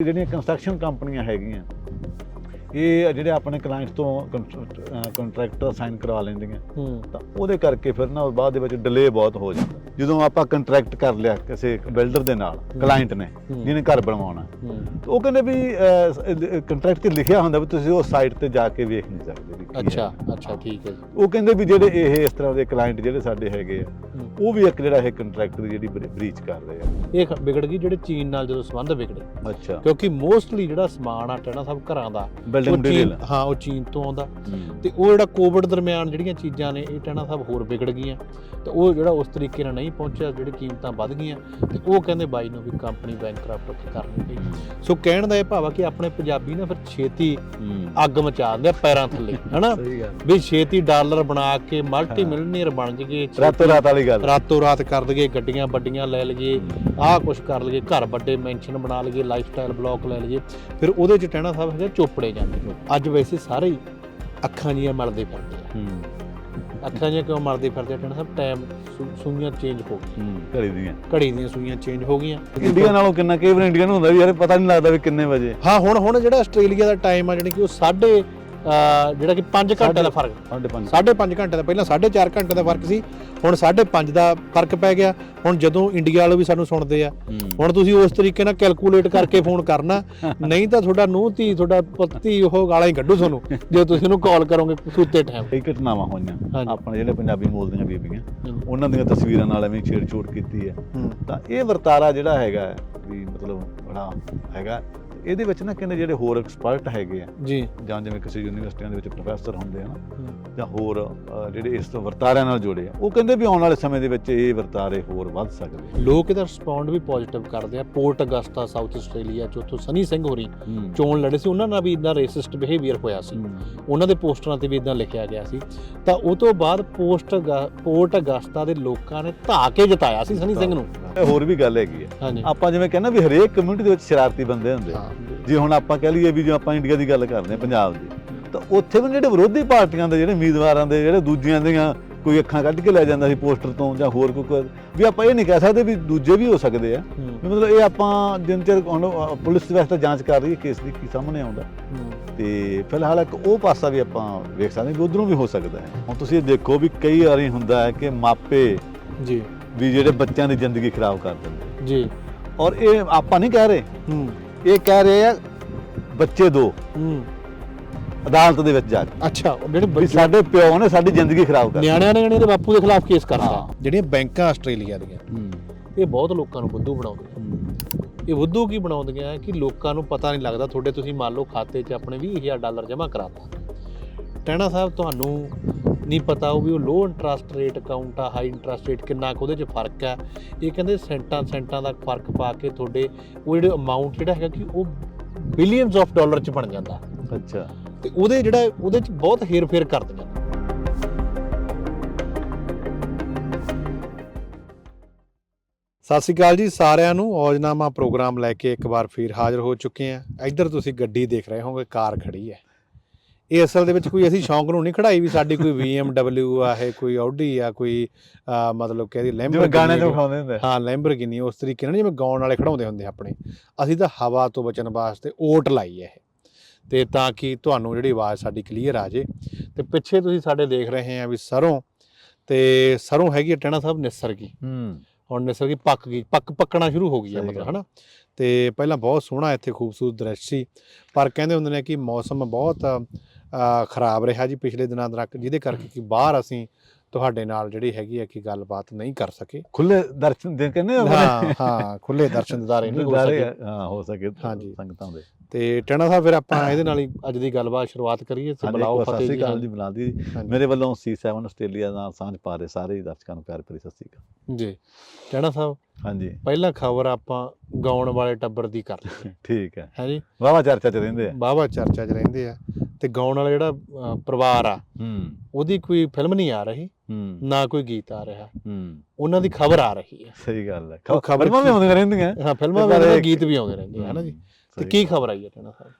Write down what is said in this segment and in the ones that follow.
ਜਿਹੜੀਆਂ ਕੰਸਟਰਕਸ਼ਨ ਕੰਪਨੀਆਂ ਹੈਗੀਆਂ ਇਹ ਜਿਹੜੇ ਆਪਣੇ ਕਲਾਇੰਟ ਤੋਂ ਕੰਟਰੈਕਟ ਸਾਈਨ ਕਰਵਾ ਲੈਂਦੀਆਂ। ਤਾਂ ਉਹਦੇ ਕਰਕੇ ਫਿਰ ਨਾ ਬਾਅਦ ਦੇ ਵਿੱਚ ਡਿਲੇ ਬਹੁਤ ਹੋ ਜਾਂਦਾ। ਜਦੋਂ ਆਪਾਂ ਕੰਟਰੈਕਟ ਕਰ ਲਿਆ ਕਿਸੇ ਬਿਲਡਰ ਦੇ ਨਾਲ ਕਲਾਇੰਟ ਨੇ। ਜਿਹਨੇ ਘਰ ਬਣਵਾਉਣਾ। ਉਹ ਕਹਿੰਦੇ ਵੀ ਕੰਟਰੈਕਟ 'ਤੇ ਲਿਖਿਆ ਹੁੰਦਾ ਵੀ ਤੁਸੀਂ ਉਹ ਸਾਈਟ ਤੇ ਜਾ ਕੇ ਵੇਖ ਨਹੀਂ ਸਕਦੇ। ਅੱਛਾ ਅੱਛਾ ਠੀਕ ਹੈ ਉਹ ਕਹਿੰਦੇ ਵੀ ਜਿਹੜੇ ਇਹ ਇਸ ਤਰ੍ਹਾਂ ਦੇ ਕਲਾਇੰਟ ਜਿਹੜੇ ਸਾਡੇ ਹੈਗੇ ਆ। ਉਹ ਵੀ ਇੱਕ ਜਿਹੜਾ ਇਹ ਕੰਟਰੈਕਟ ਦੀ ਜਿਹੜੀ ਬਰੀਚ ਕਰ ਰਹੇ ਆ। ਇਹ ਵਿਗੜ ਗਈ ਜਿਹੜੇ ਚੀਨ ਨਾਲ ਜਦੋਂ ਸੰਬੰਧ ਵਿਗੜੇ। ਅੱਛਾ। ਕਿਉਂਕਿ ਮੋਸਟਲੀ ਜਿਹੜਾ ਸਮਾਨ ਆ ਟੈਣਾ ਸਭ ਘਰਾਂ ਦਾ ਬਿਲਡਿੰਗ ਉਹ ਚੀਨ ਮਟੀਰੀਅਲ ਹਾਂ ਉਹ ਚੀਨ ਤੋਂ ਆਉਂਦਾ। ਤੇ ਉਹ ਜਿਹੜਾ ਕੋਵਿਡ ਦਰਮਿਆਨ ਜਿਹੜੀਆਂ ਚੀਜ਼ਾਂ ਨੇ ਇਹ ਟੈਣਾ ਸਾਹਿਬ ਹੋਰ ਵਿਗੜ ਗਈਆਂ। ਤੇ ਉਹ ਜਿਹੜਾ ਉਸ ਤਰੀਕੇ ਨਾਲ ਨਹੀਂ ਪਹੁੰਚਿਆ ਜਿਹੜੀ ਕੀਮਤਾਂ ਵੱਧ ਗਈਆਂ ਤੇ ਉਹ ਕਹਿੰਦੇ ਬਾਈ ਨੂੰ ਵੀ ਕੰਪਨੀ ਬੈਂਕਰਪਟ ਕਰਨੀ ਪਈ। ਸੋ ਕਹਿਣ ਦਾ ਇਹ ਭਾਵ ਆ ਕਿ ਆਪਣੇ ਪੰਜਾਬੀ ਨਾ ਫਿਰ ਛੇਤੀ ਅੱਗ ਮਚਾ ਦਿੰਦੇ ਆ ਪੈਰਾਂ ਥੱਲੇ ਹਨਾ? ਸਹੀ ਗੱਲ। ਵੀ ਛੇਤੀ ਡਾਲਰ ਬਣਾ ਕੇ ਮਲਟੀ ਮਿਲੀਅਨਰ ਬਣ ਜਗੇ ਰਾਤੋਂ ਰਾਤ ਵਾਲੀ ਗੱਲ। ਰਾਤੋਂ ਰਾਤ ਕਰ ਦਈਏ ਗੱਡੀਆਂ ਵੱਡੀਆਂ ਲੈ ਲਈਏ ਆਹ ਕੁਛ ਕਰ ਲਈਏ ਘਰ ਵੱਡੇ ਮੈਂਸ਼ਨ ਬਣਾ ਲਈਏ ਲਾਈਫਸਟਾਈਲ ਬਲੌਕ ਲੈ ਲਈਏ ਫਿਰ ਉਹਦੇ ਚ ਟਹਿਣਾ ਸਾਹਿਬ ਹੈਗਾ ਚੋਪੜੇ ਜਾਂਦੇ ਅੱਜ ਵੈਸੇ ਸਾਰੇ ਹੀ ਅੱਖਾਂ ਜੀਆਂ ਮਲਦੇ ਫਿਰਦੇ ਆ। ਹੂੰ। ਅੱਖਾਂ ਜੀਆਂ ਕਿਉਂ ਮਲਦੇ ਫਿਰਦੇ ਆ ਟਹਿਣਾ ਸਾਹਿਬ? ਟਾਈਮ ਸੂਈਆਂ ਚੇਂਜ ਹੋ ਗਈਆਂ। ਹੂੰ ਘੜੀ ਦੀਆਂ। ਘੜੀ ਦੀਆਂ ਸੂਈਆਂ ਚੇਂਜ ਹੋ ਗਈਆਂ। ਇੰਡੀਆ ਨਾਲੋਂ ਕਿੰਨਾ ਕਈ ਵਾਰ ਇੰਡੀਆ ਨੂੰ ਹੁੰਦਾ ਵੀ ਯਾਰ ਪਤਾ ਨਹੀਂ ਲੱਗਦਾ ਵੀ ਕਿੰਨੇ ਵਜੇ। ਹਾਂ ਹੁਣ ਹੁਣ ਜਿਹੜਾ ਆਸਟ੍ਰੇਲੀਆ ਦਾ ਟਾਈਮ ਆ ਜਾਣੀ ਕਿ ਉਹ ਸਾਢੇ ਅਹ, ਜਿਹੜਾ ਕਿ 5 ਘੰਟੇ ਦਾ ਫ਼ਰਕ। 5:30 ਸਾਢੇ ਪੰਜ ਘੰਟੇ ਦਾ। ਪਹਿਲਾਂ 4.5 ਘੰਟੇ ਦਾ ਫ਼ਰਕ ਸੀ ਹੁਣ 5.5 ਦਾ ਫ਼ਰਕ ਪੈ ਗਿਆ। ਹੁਣ ਜਦੋਂ ਇੰਡੀਆ ਵਾਲੇ ਵੀ ਸਾਨੂੰ ਸੁਣਦੇ ਆ ਹੁਣ ਤੁਸੀਂ ਉਸ ਤਰੀਕੇ ਨਾਲ ਕੈਲਕੂਲੇਟ ਕਰਕੇ ਫੋਨ ਕਰਨਾ। ਨਹੀਂ ਤਾਂ ਤੁਹਾਡਾ ਨੂੰਹ ਧੀ ਤੁਹਾਡਾ ਪਤੀ ਉਹ ਗਾਲਾਂ ਹੀ ਕੱਢੂ ਤੁਹਾਨੂੰ ਜੇ ਤੁਸੀਂ ਉਹਨੂੰ ਕਾਲ ਕਰੋਗੇ ਸੂਤੇ ਟਾਈਮ ਕਈ ਘਟਨਾਵਾਂ ਹੋਈਆਂ। ਆਪਣੇ ਜਿਹੜੇ ਪੰਜਾਬੀ ਬੋਲਦੀਆਂ ਬੀਬੀਆਂ। ਉਹਨਾਂ ਦੀਆਂ ਤਸਵੀਰਾਂ ਨਾਲ ਐਵੇਂ ਛੇੜਛੋੜ ਕੀਤੀ ਹੈ। ਤਾਂ ਇਹ ਵਰਤਾਰਾ ਜਿਹੜਾ ਹੈਗਾ ਵੀ ਮਤਲਬ ਬੜਾ ਹੈਗਾ ਇਹਦੇ ਵਿੱਚ ਨਾ ਕਹਿੰਦੇ ਜਿਹੜੇ ਹੋਰ ਐਕਸਪਰਟ ਹੈਗੇ ਆ ਜੀ। ਜਾਂ ਜਿਵੇਂ ਕਿਸੇ ਯੂਨੀਵਰਸਿਟੀਆਂ ਦੇ ਵਿੱਚ ਪ੍ਰੋਫੈਸਰ ਹੁੰਦੇ ਆ ਨਾ ਜਾਂ ਹੋਰ ਜਿਹੜੇ ਇਸ ਤੋਂ ਵਰਤਾਰਿਆਂ ਨਾਲ ਜੁੜੇ ਆ ਉਹ ਕਹਿੰਦੇ ਵੀ ਆਉਣ ਵਾਲੇ ਸਮੇਂ ਦੇ ਵਿੱਚ ਇਹ ਵਰਤਾਰੇ ਹੋਰ ਵੱਧ ਸਕਦੇ ਲੋਕ ਇਹਦਾ ਰਿਸਪੌਂਡ ਵੀ ਪੋਜ਼ਿਟਿਵ ਕਰਦੇ ਆ। ਪੋਰਟ ਅਗਸਟਾ ਸਾਊਥ ਆਸਟ੍ਰੇਲੀਆ ਚ ਉੱਥੋਂ ਸਨੀ ਸਿੰਘ ਹੋਰੀ ਚੋਣ ਲੜੇ ਸੀ ਉਹਨਾਂ ਨਾਲ ਵੀ ਇਦਾਂ ਰੇਸਿਸਟ ਬਿਹੇਵੀਅਰ ਹੋਇਆ ਸੀ। ਉਹਨਾਂ ਦੇ ਪੋਸਟਰਾਂ ਤੇ ਵੀ ਇਦਾਂ ਲਿਖਿਆ ਗਿਆ ਸੀ। ਤਾਂ ਉਹ ਤੋਂ ਬਾਅਦ ਪੋਸਟ ਪੋਰਟ ਅਗਸਟਾ ਦੇ ਲੋਕਾਂ ਨੇ ਧਾ ਕੇ ਜਿਤਾਇਆ ਸੀ ਸਨੀ ਸਿੰਘ ਨੂੰ। ਹੋਰ ਵੀ ਗੱਲ ਹੈਗੀ ਹਾਂਜੀ। ਆਪਾਂ ਜਿਵੇਂ ਕਹਿੰਦੇ ਵੀ ਹਰੇਕ ਕਮਿਊਨਿਟੀ ਦੇ ਵਿੱਚ ਸ਼ਰਾਰਤੀ ਬੰਦੇ ਹੁੰਦੇ ਆ। ਜੇ ਹੁਣ ਆਪਾਂ ਕਹਿ ਲਈਏ ਵੀ ਜੇ ਆਪਾਂ ਇੰਡੀਆ ਦੀ ਗੱਲ ਕਰਦੇ ਹਾਂ ਪੰਜਾਬ ਦੀ ਤਾਂ ਉੱਥੇ ਵੀ ਜਿਹੜੇ ਵਿਰੋਧੀ ਪਾਰਟੀਆਂ ਦੇ ਜਿਹੜੇ ਉਮੀਦਵਾਰਾਂ ਦੇ ਜਿਹੜੇ ਦੂਜਿਆਂ ਦੀਆਂ ਕੋਈ ਅੱਖਾਂ ਕੱਢ ਕੇ ਲੈ ਜਾਂਦਾ ਸੀ ਪੋਸਟਰ ਤੋਂ ਜਾਂ ਹੋਰ ਕੋਈ ਵੀ ਆਪਾਂ ਇਹ ਨਹੀਂ ਕਹਿ ਸਕਦੇ ਵੀ ਦੂਜੇ ਵੀ ਹੋ ਸਕਦੇ ਆ। ਮਤਲਬ ਇਹ ਆਪਾਂ ਜਿੰਨ ਚਿਰ ਪੁਲਿਸ ਵੈਸੇ ਜਾਂਚ ਕਰ ਰਹੀ ਹੈ ਕੇਸ ਦੀ ਕੀ ਸਾਹਮਣੇ ਆਉਂਦਾ। ਤੇ ਫਿਲਹਾਲ ਇੱਕ ਉਹ ਪਾਸਾ ਵੀ ਆਪਾਂ ਵੇਖ ਸਕਦੇ ਹਾਂ ਉਧਰੋਂ ਵੀ ਹੋ ਸਕਦਾ ਹੈ। ਹੁਣ ਤੁਸੀਂ ਇਹ ਦੇਖੋ ਵੀ ਕਈ ਵਾਰੀ ਹੁੰਦਾ ਹੈ ਕਿ ਮਾਪੇ ਜੀ। ਵੀ ਜਿਹੜੇ ਬੱਚਿਆਂ ਦੀ ਜ਼ਿੰਦਗੀ ਖਰਾਬ ਕਰ ਦਿੰਦੇ ਜੀ। ਔਰ ਇਹ ਆਪਾਂ ਨਹੀਂ ਕਹਿ ਰਹੇ। ਹੂੰ। ਇਹ ਕਹਿ ਰਹੇ ਆ ਬੱਚੇ ਦੋ। ਹੂੰ। ਅਦਾਲਤ ਦੇ ਵਿੱਚ ਜਾ ਕੇ। ਅੱਛਾ ਉਹ ਜਿਹੜੇ ਵੀ ਬੱਚੇ- ਸਾਡੇ ਪਿਓ ਨੇ ਸਾਡੀ ਜ਼ਿੰਦਗੀ ਖਰਾਬ ਕਰ ਨਿਆਣਿਆਂ ਨੇ ਜਿਹੜੇ ਬਾਪੂ ਦੇ ਖਿਲਾਫ ਕੇਸ ਕਰਤਾ। ਹਾਂ। ਜਿਹੜੀਆਂ ਬੈਂਕਾਂ ਆਸਟ੍ਰੇਲੀਆ ਦੀਆਂ ਹੂੰ। ਇਹ ਬਹੁਤ ਲੋਕਾਂ ਨੂੰ ਬੁੱਧੂ ਬਣਾਉਂਦੀਆਂ। ਇਹ ਬੁੱਧੂ ਕੀ ਬਣਾਉਂਦੀਆਂ? ਕਿ ਲੋਕਾਂ ਨੂੰ ਪਤਾ ਨਹੀਂ ਲੱਗਦਾ ਤੁਹਾਡੇ ਤੁਸੀਂ ਮੰਨ ਲਓ ਖਾਤੇ 'ਚ ਆਪਣੇ 20000 ਡਾਲਰ ਜਮ੍ਹਾਂ ਕਰਾਤਾ। ਟਹਿਣਾ ਸਾਹਿਬ ਤੁਹਾਨੂੰ ਨਹੀਂ ਪਤਾ ਉਹ ਵੀ ਉਹ ਲੋ ਇੰਟਰਸਟ ਰੇਟ ਅਕਾਊਂਟ ਆ ਹਾਈ ਇੰਟਰਸਟ ਰੇਟ ਕਿੰਨਾ ਕੁ ਉਹਦੇ 'ਚ ਫ਼ਰਕ ਆ ਇਹ ਕਹਿੰਦੇ ਸੈਂਟਾਂ ਸੈਂਟਾਂ ਦਾ ਫ਼ਰਕ ਪਾ ਕੇ ਤੁਹਾਡੇ ਉਹ ਜਿਹੜੇ ਅਮਾਉਂਟ ਜਿਹੜਾ ਹੈਗਾ ਕਿ ਉਹ ਬਿਲੀਅਨਸ ਆਫ ਡਾਲਰ 'ਚ ਬਣ ਜਾਂਦਾ। ਅੱਛਾ। ਤੇ ਉਹਦੇ ਜਿਹੜਾ ਉਹਦੇ 'ਚ ਬਹੁਤ ਹੇਰ-ਫੇਰ ਕਰਦੀਆਂ ਸਤਿ ਸ਼੍ਰੀ ਅਕਾਲ ਜੀ ਸਾਰਿਆਂ ਨੂੰ। ਔਜਨਾਮਾ ਪ੍ਰੋਗਰਾਮ ਲੈ ਕੇ ਇੱਕ ਵਾਰ ਫੇਰ ਹਾਜ਼ਰ ਹੋ ਚੁੱਕੇ ਆ ਇੱਧਰ ਤੁਸੀਂ ਗੱਡੀ ਦੇਖ ਰਹੇ ਹੋਗੇ ਕਾਰ ਖੜੀ ਹੈ। ਇਹ ਅਸਲ ਦੇ ਵਿੱਚ ਕੋਈ ਅਸੀਂ ਸ਼ੌਂਕ ਨੂੰ ਨਹੀਂ ਖੜਾਈ ਵੀ ਸਾਡੀ ਕੋਈ BMW ਆ ਹੈ ਕੋਈ ਆਡੀ ਆ ਕੋਈ ਮਤਲਬ ਕਹਿੰਦੀ ਜਿਵੇਂ ਲੈਂਬਰਗਿਨੀ ਗਾਣੇ ਤੋਂ ਖਾਉਂਦੇ ਹੁੰਦੇ। ਹਾਂ ਲੈਂਬਰਗਿਨੀ ਉਸ ਤਰੀਕੇ ਨਾਲ ਜਿਵੇਂ ਗਾਉਣ ਵਾਲੇ ਖੜਾਉਂਦੇ ਹੁੰਦੇ ਆਪਣੇ। ਅਸੀਂ ਤਾਂ ਹਵਾ ਤੋਂ ਬਚਣ ਵਾਸਤੇ ਓਟ ਲਾਈ ਹੈ ਇਹ। ਤੇ ਤਾਂ ਕਿ ਤੁਹਾਨੂੰ ਜਿਹੜੀ ਆਵਾਜ਼ ਸਾਡੀ ਕਲੀਅਰ ਆ ਜੇ। ਤੇ ਪਿੱਛੇ ਤੁਸੀਂ ਸਾਡੇ ਦੇਖ ਰਹੇ ਆ ਵੀ ਸਰੋਂ ਤੇ ਸਰੋਂ ਹੈਗੀ ਟੈਣਾ ਸਾਹਿਬ ਨਿਸਰ ਗਈ ਹੂੰ। ਹੁਣ ਨਿਸਰ ਗਈ ਪੱਕ ਗਈ ਪੱਕ ਪੱਕਣਾ ਸ਼ੁਰੂ ਹੋ ਗਈ ਹੈ ਮਤਲਬ। ਹਨਾ ਤੇ ਪਹਿਲਾਂ ਬਹੁਤ ਸੋਹਣਾ ਇੱਥੇ ਖੂਬਸੂਰਤ ਦ੍ਰਿਸ਼ ਸੀ ਪਰ ਕਹਿੰਦੇ ਹੁੰਦੇ ਨੇ ਕਿ ਮੌਸਮ ਬਹੁਤ ਖਰਾਬ ਰਿਹਾ ਜੀ ਪਿਛਲੇ ਦਿਨਾਂ ਤੱਕ ਜਿਹਦੇ ਕਰਕੇ ਕਿ ਬਾਹਰ ਅਸੀਂ ਤੁਹਾਡੇ ਨਾਲ ਜਿਹੜੀ ਹੈਗੀ ਹੈ ਕਿ ਗੱਲਬਾਤ ਨਹੀਂ ਕਰ ਸਕੇ। ਖੁੱਲੇ ਦਰਸ਼ਨ ਦੇ ਕਹਿੰਦੇ ਹਾਂ ਹਾਂ ਖੁੱਲੇ ਦਰਸ਼ਨ ਦਿਦਾਰੇ ਨਹੀਂ ਹੋ ਸਕੇ। ਹਾਂ ਹੋ ਸਕੇ ਹਾਂਜੀ। ਸੰਗਤਾਂ ਦੇ। ਤੇ ਟੈਣਾ ਸਾਹਿਬ ਫਿਰ ਆਪਾਂ ਇਹਦੇ ਨਾਲ ਹੀ ਅੱਜ ਦੀ ਗੱਲਬਾਤ ਸ਼ੁਰੂਆਤ ਕਰੀਏ ਤੇ ਹਾਂਜੀ, ਬੁਲਾਓ ਫਤਿਹ ਜੀ ਅਕਾਲ ਜੀ ਬੁਲਾ ਦੀ ਹਾਂਜੀ। ਮੇਰੇ ਵੱਲੋਂ C7 ਆਸਟ੍ਰੇਲੀਆ ਨਾਲ ਸਾਂਝ ਪਾ ਰਹੇ ਸਾਰੇ ਦਰਸ਼ਕਾਂ ਨੂੰ ਪਿਆਰ ਭਰੀ ਸਤਿ ਸ਼੍ਰੀ ਅਕਾਲ। ਜੀ। ਟੈਣਾ ਸਾਹਿਬ ਹਾਂਜੀ। ਪਹਿਲਾਂ ਖਬਰ ਆਪਾਂ ਗਾਉਣ ਵਾਲੇ ਟੱਬਰ ਦੀ ਕਰ ਲਈ ਠੀਕ ਹੈ। ਹੈ ਜੀ? ਵਾਵਾ ਚਰਚਾ ਚ ਰਹਿੰਦੇ ਆ। ਬਾਵਾ ਚਰਚਾ 'ਚ ਰਹਿੰਦੇ ਆ। ਤੇ ਗਾਉਣ ਵਾਲਾ ਜਿਹੜਾ ਪਰਿਵਾਰ ਆ ਹੂੰ। ਉਹਦੀ ਕੋਈ ਫਿਲਮ ਨਹੀਂ ਆ ਰਹੀ ਹੂੰ। ਨਾ ਕੋਈ ਗੀਤ ਆ ਰਿਹਾ। ਹੂੰ। ਉਹਨਾਂ ਦੀ ਖਬਰ ਆ ਰਹੀ ਹੈ। ਸਹੀ ਗੱਲ ਹੈ। ਉਹ ਖਬਰ ਖਬਰਾਂ ਵੀ ਆਉਂਦੀਆਂ ਰਹਿੰਦੀਆਂ। ਹਾਂ ਫਿਲਮਾਂ ਵਿੱਚ ਇਹ- ਗੀਤ ਵੀ ਆਉਂਦੇ ਰਹਿੰਦੇ ਆ ਹਨਾ ਜੀ? ਤੇ ਸਹੀ। ਕੀ ਖਬਰ ਆਈ ਹੈ ਟੈਣਾ ਸਾਹਿਬ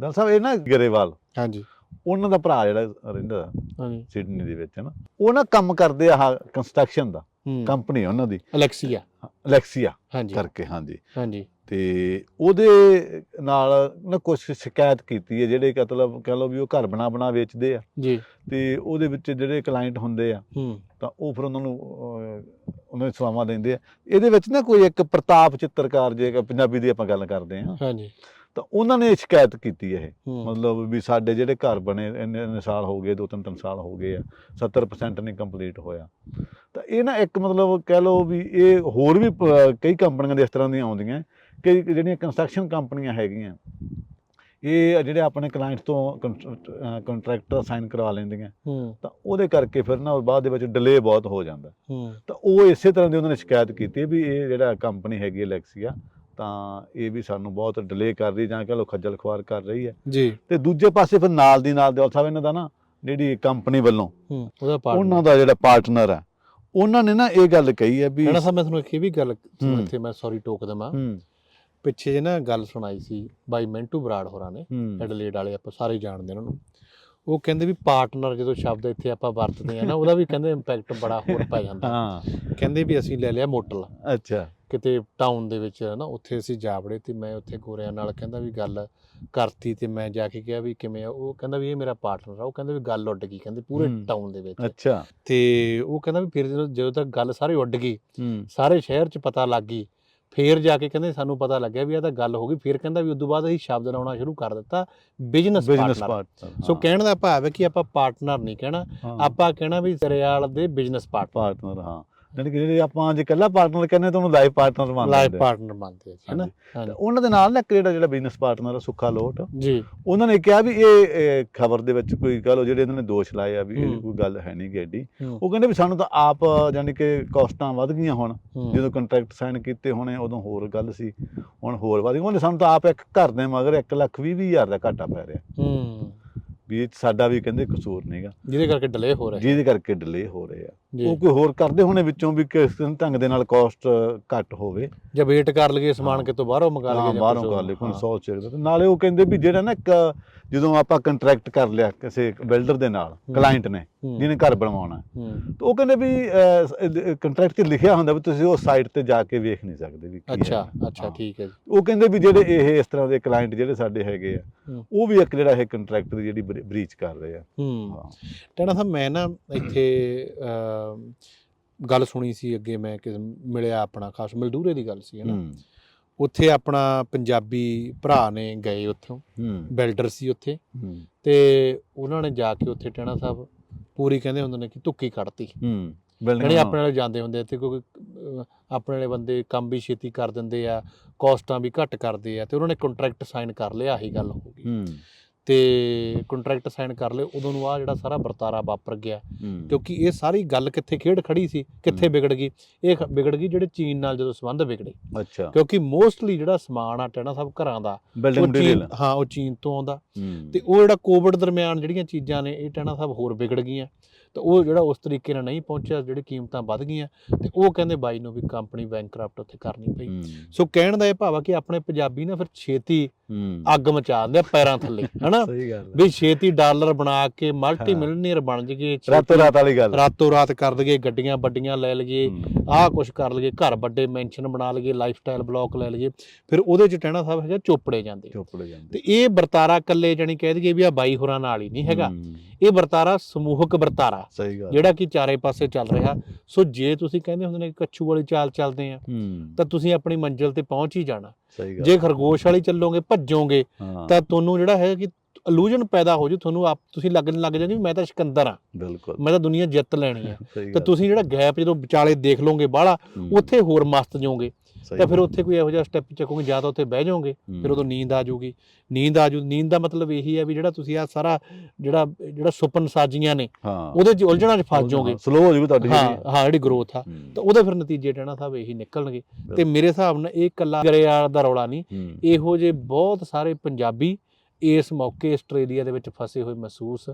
ਦਲ ਸਾਹਿਬ ਇਹ ਨਾ ਗਰੇਵਾਲ। ਹਾਂਜੀ। ਉਹਨਾਂ ਦਾ ਭਰਾ ਜਿਹੜਾ ਰਹਿੰਦਾ ਹਾਂਜੀ। ਸਿਡਨੀ ਦੇ ਵਿੱਚ ਹੈ ਨਾ ਉਹ ਨਾ ਕੰਮ ਕਰਦੇ ਆ ਕੰਸਟਰਕਸ਼ਨ ਦਾ। ਹੂੰ। ਕੰਪਨੀ ਉਹਨਾਂ ਦੀ। ਅਲੈਕਸੀਆ। ਅਲੈਕਸੀਆ ਹਾਂਜੀ। ਕਰਕੇ ਹਾਂਜੀ। ਹਾਂਜੀ। ਤੇ ਉਹਦੇ ਨਾਲ ਨਾ ਕੁਝ ਸ਼ਿਕਾਇਤ ਕੀਤੀ ਹੈ ਜਿਹੜੇ ਮਤਲਬ ਕਹ ਲਓ ਵੀ ਉਹ ਘਰ ਬਣਾ ਬਣਾ ਵੇਚਦੇ ਆ। ਜੀ। ਤੇ ਉਹਦੇ ਵਿੱਚ ਜਿਹੜੇ ਕਲਾਇੰਟ ਹੁੰਦੇ ਆ ਹੂੰ। ਤਾਂ ਉਹ ਫਿਰ ਉਹਨਾਂ ਨੂੰ ਅਹ, ਉਹਨਾਂ ਨੂੰ ਸਵਾਵਾਂ ਦਿੰਦੇ ਆ। ਇਹਦੇ ਵਿੱਚ ਨਾ ਕੋਈ ਇੱਕ ਪ੍ਰਤਾਪ ਚਿੱਤਰਕਾਰ ਜੇ ਪੰਜਾਬੀ ਦੀ ਆਪਾਂ ਗੱਲ ਕਰਦੇ ਆ ਹਾਂਜੀ। ਤਾਂ ਉਹਨਾਂ ਨੇ ਸ਼ਿਕਾਇਤ ਕੀਤੀ ਇਹ। ਹੂੰ। ਮਤਲਬ ਵੀ ਸਾਡੇ ਜਿਹੜੇ ਘਰ ਬਣੇ ਇੰਨੇ ਇੰਨੇ ਸਾਲ ਹੋ ਗਏ ਦੋ ਤਿੰਨ ਤਿੰਨ ਸਾਲ ਹੋ ਗਏ ਆ 70% ਨਹੀਂ ਕੰਪਲੀਟ ਹੋਇਆ। ਤਾਂ ਇਹ ਨਾ ਇੱਕ ਮਤਲਬ ਕਹਿ ਲਓ ਵੀ ਇਹ ਹੋਰ ਵੀ ਪ- ਕਈ ਕੰਪਨੀਆਂ ਦੇ ਇਸ ਤਰ੍ਹਾਂ ਦੀਆਂ ਆਉਂਦੀਆਂ। ਕਿ ਜਿਹੜੀਆਂ ਕੰਸਟਰਕਸ਼ਨ ਕੰਪਨੀਆਂ ਹੈਗੀਆਂ ਇਹ ਜਿਹੜੇ ਆਪਣੇ ਕਲਾਇੰਟ ਤੋਂ ਕੰਟਰੈਕਟਰ ਸਾਈਨ ਕਰਵਾ ਲੈਂਦੀਆਂ ਤਾਂ ਉਹਦੇ ਕਰਕੇ ਫਿਰ ਨਾ ਬਾਅਦ ਦੇ ਵਿੱਚ ਡਿਲੇ ਬਹੁਤ ਹੋ ਜਾਂਦਾ। ਤਾਂ ਉਹ ਇਸੇ ਤਰ੍ਹਾਂ ਦੀ ਉਹਨਾਂ ਨੇ ਸ਼ਿਕਾਇਤ ਕੀਤੀ ਵੀ ਇਹ ਜਿਹੜਾ ਕੰਪਨੀ ਹੈਗੀ ਹੈ ਲੈਕਸੀਆ ਤਾਂ ਇਹ ਵੀ ਸਾਨੂੰ ਬਹੁਤ ਡਿਲੇ ਕਰ ਰਹੀ ਜਾਂ ਕਹ ਲਓ ਖੱਜਲ ਖੁਆਰ ਕਰ ਰਹੀ ਹੈ। ਜੀ। ਤੇ ਦੂਜੇ ਪਾਸੇ ਫਿਰ ਨਾਲ ਦੀ ਨਾਲ ਦਿਲ ਸਾਹਿਬ ਇਹਨਾਂ ਦਾ ਨਾ ਜਿਹੜੀ ਕੰਪਨੀ ਵੱਲੋਂ ਉਹਨਾਂ ਦਾ ਜਿਹੜਾ ਪਾਰਟਨਰ ਹੈ ਉਹਨਾਂ ਨੇ ਨਾ ਇਹ ਗੱਲ ਕਹੀ ਹੈ ਵੀ ਸਾਹਿਬ ਮੈਂ ਤੁਹਾਨੂੰ ਇੱਕ ਇਹ ਵੀ ਗੱਲ। ਇੱਥੇ ਮੈਂ ਸੌਰੀ ਟੋਕ ਦਵਾਂ। ਪਿੱਛੇ ਜੇ ਨਾ ਗੱਲ ਸੁਣਾਈ ਸੀ ਬਾਈ ਮਿੰਟੂ ਬਰਾੜ ਹੋਰਾਂ ਨੇ ਐਡਲੇਡ ਵਾਲੇ ਆਪਾਂ ਸਾਰੇ ਜਾਣਦੇ ਉਹਨਾਂ ਨੂੰ। ਉਹ ਕਹਿੰਦੇ ਵੀ ਪਾਰਟਨਰ ਜਦੋਂ ਸ਼ਬਦ ਇੱਥੇ ਆਪਾਂ ਵਰਤਦੇ ਆ ਨਾ ਉਹਦਾ ਵੀ ਕਹਿੰਦੇ ਇੰਪੈਕਟ ਬੜਾ ਹੋਰ ਪੈ ਜਾਂਦਾ। ਹਾਂ। ਕਹਿੰਦੇ ਵੀ ਅਸੀਂ ਲੈ ਲਿਆ ਮੋਟਲ ਅੱਛਾ। ਕਿਤੇ ਟਾਊਨ ਦੇ ਵਿੱਚ ਨਾ ਉੱਥੇ ਅਸੀਂ ਜਾ ਵੜੇ ਤੇ ਮੈਂ ਉੱਥੇ ਗੋਰਿਆਂ ਨਾਲ ਕਹਿੰਦਾ ਵੀ ਗੱਲ ਕਰਤੀ ਤੇ ਮੈਂ ਜਾ ਕੇ ਕਿਹਾ ਵੀ ਕਿਵੇਂ ਆ ਉਹ ਕਹਿੰਦਾ ਵੀ ਇਹ ਮੇਰਾ ਪਾਰਟਨਰ ਆ ਉਹ ਕਹਿੰਦਾ ਵੀ ਗੱਲ ਉੱਡ ਗਈ ਕਹਿੰਦੇ ਪੂਰੇ। ਟਾਊਨ ਦੇ ਵਿੱਚ। ਅੱਛਾ। ਤੇ ਉਹ ਕਹਿੰਦਾ ਵੀ ਫਿਰ ਜਦੋਂ ਜਦੋਂ ਤੱਕ ਗੱਲ ਸਾਰੀ ਉੱਡ ਗਈ ਸਾਰੇ ਸ਼ਹਿਰ 'ਚ ਪਤਾ ਲੱਗ ਗਈ ਫੇਰ ਜਾ ਕੇ ਕਹਿੰਦੇ ਸਾਨੂੰ ਪਤਾ ਲੱਗਿਆ ਵੀ ਇਹ ਤਾਂ ਗੱਲ ਹੋ ਗਈ ਫਿਰ ਕਹਿੰਦਾ ਵੀ ਉਦੋਂ ਬਾਅਦ ਅਸੀਂ ਸ਼ਬਦ ਲਾਉਣਾ ਸ਼ੁਰੂ ਕਰ ਦਿੱਤਾ ਬਿਜ਼ਨਸ ਪਾਰਟਨਰ ਸੋ ਕਹਿਣ ਦਾ ਭਾਵ ਹੈ ਕਿ ਆਪਾਂ ਪਾਰਟਨਰ ਨਹੀਂ ਕਹਿਣਾ ਆਪਾਂ ਕਹਿਣਾ ਵੀ ਸਰੇਆਲ ਦੇ ਬਿਜ਼ਨਸ ਪਾਰਟਨਰ ਹਾਂ। ਯਾਨੀ ਕਿ ਜਿਹੜੇ ਆਪਾਂ ਜੇ ਇਕੱਲਾ ਪਾਰਟਨਰ ਕਹਿੰਦੇ ਤਾਂ ਉਹਨੂੰ ਲਾਈਫ ਪਾਰਟਨਰ ਮੰਨਦੇ ਲਾਈਫ। ਪਾਰਟਨਰ ਮੰਨਦੇ ਆ ਜੀ, ਹੈ ਨਾ ਹਾਂਜੀ। ਹਾਂਜੀ। ਤੇ ਉਹਨਾਂ ਦੇ ਨਾਲ ਨਾ ਇੱਕ ਜਿਹੜਾ ਬਿਜ਼ਨਸ ਪਾਰਟਨਰ ਆ ਸੁੱਖਾ ਲੋਟ। ਜੀ। ਉਹਨਾਂ ਨੇ ਕਿਹਾ ਵੀ ਇਹ ਖਬਰ ਦੇ ਵਿੱਚ ਕੋਈ ਲਓ ਜਿਹੜੇ ਇਹਨਾਂ ਨੇ ਦੋਸ਼ ਲਾਏ ਆ ਵੀ ਇਹ। ਕੋਈ ਗੱਲ ਹੈ ਨਹੀਂ ਗੈਡੀ ਉਹ ਕਹਿੰਦੇ ਵੀ ਸਾਨੂੰ ਤਾਂ ਆਪ ਯਾਨੀ ਕਿ ਕਾਸਟਾਂ ਵੱਧ ਗਈਆਂ ਹੁਣ। ਜਦੋਂ ਕੰਟਰੈਕਟ ਸਾਈਨ ਕੀਤੇ ਹੋਣੇ ਉਦੋਂ ਹੋਰ ਗੱਲ ਸੀ ਹੁਣ ਹੋਰ ਵੱਧ ਗਈਆਂ ਉਹਨੇ ਸਾਨੂੰ ਤਾਂ ਆਪ ਇੱਕ ਘਰ ਦੇ ਮਗਰ 1 ਲੱਖ ਵੀਹ ਵੀਹ ਹਜ਼ਾਰ ਦਾ ਘਾਟਾ ਪੈ ਰਿਹਾ। ਹੂੰ। ਵੀ ਸਾਡਾ ਵੀ ਕਹਿੰਦੇ ਕਸੂਰ ਨਹੀਂਗਾ ਜਿਹਦੇ ਕਰਕੇ ਡਿਲੇ ਹੋ ਰਿਹਾ। ਜਿਹਦੇ ਕਰਕੇ ਡਿਲੇ ਹੋ ਰਹੇ ਉਹ ਕੋਈ ਹੋਰ ਕਰਦੇ ਹੋਣੇ ਵਿੱਚੋਂ ਵੀ ਕਿਸ ਢੰਗ ਦੇ ਨਾਲ ਕਾਸਟ ਘੱਟ ਹੋਵੇ ਜਾਂ ਵੇਟ ਕਰ ਲਈਏ ਸਮਾਨ। ਕਿਤੋਂ ਬਾਹਰੋਂ ਮੰਗਾ ਲਈਏ ਜਾਂ ਬਾਹਰੋਂ ਕਰ ਲਈ ਕੋਈ ਹਾਂ। 100 ਚਾਹੀਦਾ ਤੇ ਨਾਲੇ ਉਹ ਕਹਿੰਦੇ ਵੀ ਜਿਹੜਾ ਨਾ ਇੱਕ ਜਦੋਂ ਆਪਾਂ ਕੰਟਰੈਕਟ ਕਰ ਲਿਆ ਕਿਸੇ ਬਿਲਡਰ ਦੇ ਨਾਲ। ਕਲਾਇੰਟ ਨੇ ਜਿਹਨੇ ਘਰ ਬਣਵਾਉਣਾ ਤਾਂ ਉਹ ਕਹਿੰਦੇ ਵੀ ਕੰਟਰੈਕਟ 'ਚ ਲਿਖਿਆ ਹੁੰਦਾ ਵੀ ਤੁਸੀਂ ਉਹ ਸਾਈਟ ਤੇ ਜਾ ਕੇ ਵੇਖ ਨਹੀਂ ਸਕਦੇ ਵੀ ਕੀ ਅੱਛਾ। ਅੱਛਾ। ਠੀਕ ਹੈ ਜੀ ਉਹ ਕਹਿੰਦੇ ਵੀ ਜਿਹੜੇ ਇਹ ਇਸ ਤਰ੍ਹਾਂ ਦੇ ਕਲਾਇੰਟ ਜਿਹੜੇ ਸਾਡੇ ਹੈਗੇ ਆ। ਉਹ ਵੀ ਇੱਕ ਜਿਹੜਾ ਇਹ ਕੰਟਰੈਕਟ ਦੀ ਜਿਹੜੀ ਬ੍ਰੀਚ ਕਰ ਰਹੇ ਆ ਹੂੰ ਟੈਣਾ ਸਾਹਿਬ ਮੈਂ ਨਾ ਇੱਥੇ ਗੱਲ ਸੁਣੀ ਸੀ ਅੱਗੇ ਮੈਂ ਕਿ ਮਿਲਿਆ ਆਪਣਾ ਖਾਸ ਮਲਡੂਰੇ ਦੀ ਗੱਲ ਸੀ ਹੈ ਨਾ? ਉੱਥੇ ਆਪਣਾ ਪੰਜਾਬੀ ਭਰਾ ਨੇ ਗਏ ਉੱਥੋਂ ਬਿਲਡਰ ਸੀ ਉੱਥੇ। ਤੇ ਉਹਨਾਂ ਨੇ ਜਾ ਕੇ ਉੱਥੇ ਟੈਣਾ ਸਾਹਿਬ ਪੂਰੀ ਕਹਿੰਦੇ ਹੁੰਦੇ ਨੇ ਕਿ ਧੁੱਕੀ ਕੱਢਤੀ। ਜਿਹੜੇ ਆਪਣੇ ਵਾਲੇ ਜਾਂਦੇ ਹੁੰਦੇ ਤੇ ਕਿਉਂਕਿ ਆਪਣੇ ਵਾਲੇ ਬੰਦੇ ਕੰਮ ਵੀ ਛੇਤੀ ਕਰ ਦਿੰਦੇ ਆ ਕਾਸਟਾਂ ਵੀ ਘੱਟ ਕਰਦੇ ਆ ਤੇ ਉਹਨਾਂ ਨੇ ਕੰਟਰੈਕਟ ਸਾਈਨ ਕਰ ਲਿਆ ਆਹੀ ਗੱਲ ਹੋ ਗਈ। ਤੇ ਕੰਟਰੈਕਟ ਸਾਈਨ ਕਰ ਲਏ ਉਦੋਂ ਨੂੰ ਆ ਜਿਹੜਾ ਸਾਰਾ ਵਰਤਾਰਾ ਵਾਪਰ ਗਿਆ। ਕਿਉਂਕਿ ਇਹ ਸਾਰੀ ਗੱਲ ਕਿੱਥੇ ਖੇਡ ਖੜੀ ਸੀ ਕਿੱਥੇ ਵਿਗੜ ਗਈ ਇਹ ਵਿਗੜ ਗਈ ਜਿਹੜੇ ਚੀਨ ਨਾਲ ਜਦੋਂ ਸੰਬੰਧ ਵਿਗੜੇ। ਅੱਛਾ। ਕਿਉਂਕਿ ਮੋਸਟਲੀ ਜਿਹੜਾ ਸਮਾਨ ਆ ਟੈਣਾ ਸਭ ਘਰਾਂ ਦਾ ਉਹ ਚੀਨ ਹਾਂ ਉਹ ਚੀਨ ਤੋਂ ਆਉਂਦਾ। ਤੇ ਉਹ ਜਿਹੜਾ ਕੋਵਿਡ ਦਰਮਿਆਨ ਜਿਹੜੀਆਂ ਚੀਜ਼ਾਂ ਨੇ ਇਹ ਟੈਣਾ ਸਾਹਿਬ ਹੋਰ ਵਿਗੜ ਗਈਆਂ। ਤਾਂ ਉਹ ਜਿਹੜਾ ਉਸ ਤਰੀਕੇ ਨਾਲ ਨਹੀਂ ਪਹੁੰਚਿਆ ਜਿਹੜੀ ਕੀਮਤਾਂ ਵੱਧ ਗਈਆਂ ਤੇ ਉਹ ਕਹਿੰਦੇ ਬਾਈ ਨੂੰ ਵੀ ਕੰਪਨੀ ਬੈਂਕਰਪਟ ਉੱਥੇ ਕਰਨੀ ਪਈ। ਸੋ ਕਹਿਣ ਦਾ ਇਹ ਭਾਵ ਆ ਕਿ ਆਪਣੇ ਪੰਜਾਬੀ ਨਾ ਫਿਰ ਛੇਤੀ ਅੱਗ ਮਚਾ ਦਿੰਦੇ ਪੈਰਾਂ ਥੱਲੇ ਹਨਾ? ਸਹੀ ਗੱਲ ਵੀ ਛੇਤੀ ਡਾਲਰ ਬਣਾ ਕੇ ਮਲਟੀ। ਮਿਲਨੀਅਰ ਬਣ ਜਗੇ ਰਾਤੋਂ ਰਾਤ ਵਾਲੀ ਗੱਲ ਰਾਤੋਂ ਰਾਤ ਕਰ ਦਈਏ ਗੱਡੀਆਂ ਵੱਡੀਆਂ ਲੈ ਲਈਏ। ਆਹ ਕੁਛ ਕਰ ਲਈਏ ਘਰ ਵੱਡੇ ਮੈਂਸ਼ਨ ਬਣਾ ਲਈਏ ਲਾਈਫ ਸਟਾਈਲ ਬਲੌਕ ਲੈ ਲਈਏ ਫਿਰ ਉਹਦੇ ਚ ਟਹਿਣਾ ਸਾਹਿਬ ਹੈਗਾ ਚੋਪੜੇ ਜਾਂਦੇ ਚੁੱਪੜੇ ਜਾਂਦੇ ਤੇ ਇਹ ਵਰਤਾਰਾ ਇਕੱਲੇ ਜਾਨੀ ਕਹਿ ਦਈਏ ਵੀ ਆ ਬਾਈ ਹੋਰਾਂ ਨਾਲ ਹੀ ਨਹੀਂ ਹੈਗਾ। ਇਹ ਵਰਤਾਰਾ ਸਮੂਹਕ ਵਰਤਾਰਾ ਜਿਹੜਾ ਕਿ ਚਾਰੇ ਪਾਸੇ ਚੱਲ ਰਿਹਾ। ਸੋ ਜੇ ਤੁਸੀਂ ਕਹਿੰਦੇ ਹੁੰਦੇ ਨੇ ਕਿ ਕੱਛੂ ਵਾਲੀ ਚਾਲ ਚੱਲਦੇ ਆ ਤਾਂ ਤੁਸੀਂ ਆਪਣੀ ਮੰਜ਼ਿਲ ਤੇ ਪਹੁੰਚ ਹੀ ਜਾਣਾ। ਸਹੀ ਗੱਲ ਜੇ ਖਰਗੋਸ਼ ਵਾਲੀ ਚੱਲੋਗੇ ਭੱਜੋਗੇ ਹਾਂ। ਤਾਂ ਤੁਹਾਨੂੰ ਜਿਹੜਾ ਹੈ ਕਿ ਇਲੂਜਨ ਪੈਦਾ ਹੋ ਜੂ ਤੁਹਾਨੂੰ ਆਪ ਤੁਸੀਂ ਲੱਗਣ ਲੱਗ ਜਾਓਗੇ ਵੀ ਮੈਂ ਤਾਂ ਸਿਕੰਦਰ ਆ ਬਿਲਕੁਲ। ਮੈਂ ਤਾਂ ਦੁਨੀਆ ਜਿੱਤ ਲੈਣੀ ਆ ਸਹੀ ਤਾਂ ਗੱਲ ਤੁਸੀਂ ਜਿਹੜਾ ਗੈਪ ਜਦੋਂ ਵਿਚਾਲੇ ਦੇਖ ਲਓਗੇ ਬਾਹਲਾ ਹੂੰ, ਉੱਥੇ ਹੋਰ ਮਸਤ ਜਾਓਗੇ ਤਾਂ ਫਿਰ। ਉੱਥੇ ਕੋਈ ਇਹੋ ਜਿਹਾ ਸਟੈਪ ਚੱਕੋਗੇ ਜਾਂ ਤਾਂ ਉੱਥੇ ਬਹਿ ਜਾਓਗੇ ਫਿਰ ਉਦੋਂ ਨੀਂਦ ਆ ਜਾਊਗੀ। ਨੀਂਦ ਆ ਜੂ ਨੀਂਦ ਦਾ ਮਤਲਬ ਇਹੀ ਹੈ ਵੀ ਜਿਹੜਾ ਤੁਸੀਂ ਆ ਸਾਰਾ ਜਿਹੜਾ ਜਿਹੜਾ ਸੁਪਨ ਸਾਜੀਆਂ ਨੇ ਉਹਦੇ ਚ ਉਲਝਣਾਂ 'ਚ ਫਸ ਜਾਓਗੇ। ਸਲੋ ਹੋ ਜੂਗੀ ਤੁਹਾਡੀ ਹਾਂ ਹਾਂ ਜਿਹੜੀ ਗਰੋਥ ਆ। ਤਾਂ ਉਹਦੇ ਫਿਰ ਨਤੀਜੇ ਟਹਿਣਾ ਸਾਹਿਬ ਇਹੀ ਨਿਕਲਣਗੇ। ਤੇ। ਮੇਰੇ ਹਿਸਾਬ ਨਾਲ ਇਹ ਕੱਲਾ ਗਰੇਆਲ ਦਾ ਰੌਲਾ ਨਹੀਂ। ਇਹੋ ਜਿਹੇ ਬਹੁਤ ਸਾਰੇ ਪੰਜਾਬੀ ਇਸ ਮੌਕੇ ਆਸਟ੍ਰੇਲੀਆ ਦੇ ਵਿੱਚ ਫਸੇ ਹੋਏ ਮਹਿਸੂਸ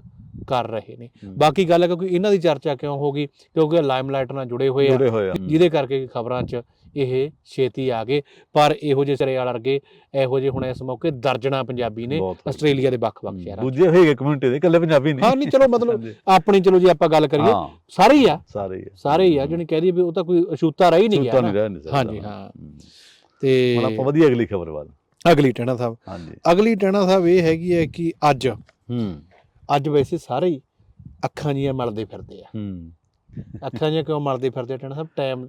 ਕਰ ਰਹੇ ਨੇ। ਬਾਕੀ ਗੱਲ ਹੈ ਕਿਉਂਕਿ ਇਹਨਾਂ ਦੀ ਚਰਚਾ ਕਿਉਂ ਹੋ ਗਈ? ਕਿਉਂਕਿ ਲਾਈਮਲਾਈਟ ਨਾਲ ਜੁੜੇ ਹੋਏ ਆ। ਜੁੜੇ ਹੋਏ ਆ ਜਿਹਦੇ ਕਰਕੇ ਖਬਰਾਂ 'ਚ ਇਹ ਛੇਤੀ ਆ ਗਏ। ਪਰ ਇਹੋ ਜਿਹੇ ਸਿਰੇ ਵਾਲ ਵਰਗੇ ਇਹੋ ਜਿਹੇ ਹੁਣ ਇਸ ਮੌਕੇ ਦਰਜਣਾ ਪੰਜਾਬੀ ਨੇ ਬਹੁਤ। ਆਸਟ੍ਰੇਲੀਆ ਦੇ ਵੱਖ-ਵੱਖ ਸ਼ਹਿਰਾਂ 'ਚ। ਦੂਜੇ ਹੋਏਗੇ ਕਮਿਊਨਿਟੀ ਦੇ ਇਕੱਲੇ ਪੰਜਾਬੀ ਨਹੀਂ ਹਾਂ ਨਹੀਂ ਚਲੋ ਮਤਲਬ ਹਾਂਜੀ। ਆਪਣੀ ਚਲੋ ਜੇ ਆਪਾਂ ਗੱਲ ਕਰੀਏ। ਹਾਂ। ਸਾਰੇ ਹੀ ਆ। ਸਾਰੇ ਹੀ ਆ। ਸਾਰੇ ਹੀ ਆ ਜਿਹਨੇ ਕਹਿ ਦਈਏ ਵੀ ਉਹ ਤਾਂ ਕੋਈ ਅਛੂਤਾ ਰਹਿ ਨਹੀਂ ਗਿਆ ਸੂਤਾਂ ਨਹੀਂ ਨਾ। ਰਹਿ ਨਹੀਂ ਸਕਦਾ। ਹਾਂਜੀ, ਹਾਂ। ਤੇ ਹੁਣ ਆਪਾਂ ਵਧੀਆ ਅਗਲੀ ਖਬਰ ਵੱਲ। ਅਗਲੀ ਟਹਿਣਾ ਸਾਹਿਬ। ਹਾਂਜੀ। ਅਗਲੀ ਟਹਿਣਾ ਸਾਹਿਬ ਇਹ ਹੈਗੀ ਹੈ ਕਿ ਅੱਜ ਹੂੰ। ਅੱਜ ਵੈਸੇ ਸਾਰੇ ਹੀ ਅੱਖਾਂ ਜੀਆਂ ਮਲਦੇ ਫਿਰਦੇ ਆ। ਹੂੰ। ਅੱਖਾਂ ਜੀਆਂ ਕਿਉਂ ਮਲਦੇ ਫਿਰਦੇ ਆ ਟਹਿਣਾ ਸਾਹਿਬ? ਟਾਈਮ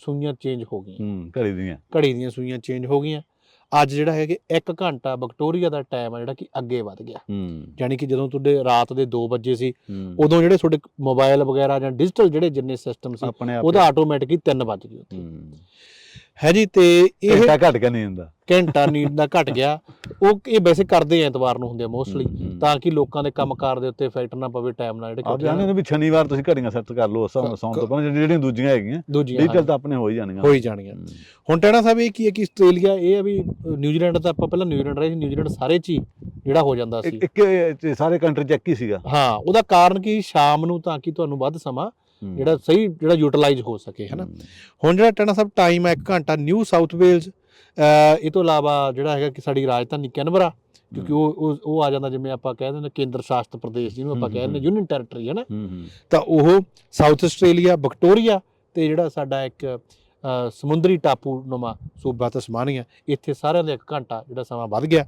ਸੂਈਆਂ ਚੇਂਜ ਹੋ ਗਈਆਂ। ਹੂੰ ਘੜੀ ਦੀਆਂ। ਘੜੀ ਦੀਆਂ ਸੂਈਆਂ ਚੇਂਜ ਹੋ ਗਈਆਂ। ਅੱਜ ਜਿਹੜਾ ਹੈ ਕਿ 1 ਘੰਟਾ ਵਿਕਟੋਰੀਆ ਦਾ ਟਾਈਮ ਆ ਜਿਹੜਾ ਕਿ ਅੱਗੇ ਵੱਧ ਗਿਆ। ਹੂੰ। ਯਾਨੀ ਕਿ ਜਦੋਂ ਤੁਹਾਡੇ ਰਾਤ ਦੇ 2 ਵਜੇ ਸੀ ਹੂੰ। ਉਦੋਂ ਜਿਹੜੇ ਤੁਹਾਡੇ ਮੋਬਾਈਲ ਵਗੈਰਾ ਜਾਂ ਡਿਜੀਟਲ ਜਿਹੜੇ ਜਿੰਨੇ ਸਿਸਟਮ ਸੀ ਉਹਦਾ ਆਟੋਮੈਟਿਕਲੀ 3 ਵੱਜ ਗਏ ਉੱਥੇ। ਹੂੰ ਜੀ ਤੇ ਇਹ ਇਹ ਘਟ ਕੇ ਨਹੀਂ ਹੁੰਦਾ? ਘੰਟਾ ਨੀਂਦ ਦਾ ਘਟ ਗਿਆ। ਉਹ ਇਹ ਵੈਸੇ ਕਰਦੇ ਆ ਐਤਵਾਰ ਨੂੰ ਹੁੰਦੇ ਆ ਮੋਸਟਲੀ। ਤਾਂ ਕਿ ਲੋਕਾਂ ਦੇ ਕੰਮਕਾਰ ਦੇ ਉੱਤੇ ਇਫੈਕਟ ਨਾ ਪਵੇ ਟਾਈਮ ਨਾਲ ਜਿਹੜੇ ਜਾਣਦੇ ਨੇ ਵੀ ਸ਼ਨੀਵਾਰ ਤੁਸੀਂ ਘੜੀਆਂ ਸੈੱਟ ਕਰ ਲਓ ਨਾਲ ਸੌਣ ਤੋਂ ਪਹਿਲਾਂ ਜਿਹੜੀਆਂ ਦੂਜੀਆਂ ਹੈਗੀਆਂ ਹਾਂਜੀ, ਤਾਂ ਆਪਣੇ ਹੋ ਹੀ ਜਾਣੀਆਂ ਹੋ ਹੀ ਜਾਣਗੀਆਂ। ਹੂੰ। ਹੁਣ ਟੈਣਾ ਸਾਹਿਬ ਇਹ ਕੀ ਹੈ ਕਿ ਆਸਟ੍ਰੇਲੀਆ ਇਹ ਹੈ ਵੀ ਨਿਊਜ਼ੀਲੈਂਡ ਤਾਂ ਆਪਾਂ ਪਹਿਲਾਂ ਨਿਊਜ਼ੀਲੈਂਡ ਰਹੇ ਸੀ ਨਿਊਜ਼ੀਲੈਂਡ ਸਾਰੇ ਚ ਹੀ ਜਿਹੜਾ ਹੋ ਜਾਂਦਾ ਸੀ। ਇੱਕ ਇੱਕ 'ਚ ਸਾਰੇ ਕੰਟਰੀ ਚੈੱਕ ਹੀ ਸੀਗਾ। ਹਾਂ ਉਹਦਾ ਕਾਰਨ ਕੀ? ਸ਼ਾਮ ਨੂੰ ਤਾਂ ਕਿ ਤੁਹਾਨੂੰ ਵੱਧ ਸਮਾਂ। ਜਿਹੜਾ ਸਹੀ ਜਿਹੜਾ ਯੂਟਿਲਾਈਜ਼ ਹੋ ਸਕੇ ਹਨਾ। ਹੁਣ ਜਿਹੜਾ ਟੈਣਾ ਸਾਹਿਬ ਟਾਈਮ ਹੈ 1 ਘੰਟਾ ਨਿਊ ਸਾਊਥ ਵੇਲਜ਼ ਇਹ ਤੋਂ ਇਲਾਵਾ ਜਿਹੜਾ ਹੈਗਾ ਕਿ ਸਾਡੀ ਰਾਜਧਾਨੀ ਕੈਨਬਰਾ ਕਿਉਂਕਿ ਉਹ ਉਹ- ਆ ਜਾਂਦਾ ਜਿਵੇਂ ਆਪਾਂ ਕਹਿ ਦਿੰਦੇ ਕੇਂਦਰ ਸ਼ਾਸਤ ਪ੍ਰਦੇਸ਼ ਜਿਹਨੂੰ ਆਪਾਂ ਕਹਿ ਦਿੰਦੇ। ਯੂਨੀਅਨ ਟੈਰੀਟਰੀ ਹੈ ਨਾ ਤਾਂ ਉਹ ਸਾਊਥ ਆਸਟ੍ਰੇਲੀਆ ਵਿਕਟੋਰੀਆ ਤੇ ਜਿਹੜਾ ਸਾਡਾ ਇੱਕ ਸਮੁੰਦਰੀ ਟਾਪੂ ਨੁਮਾ ਸੂਬਾ ਤਸਮਾਨੀਆ ਇੱਥੇ ਸਾਰਿਆਂ ਦਾ ਇੱਕ ਘੰਟਾ ਜਿਹੜਾ ਸਮਾਂ ਵੱਧ ਗਿਆ।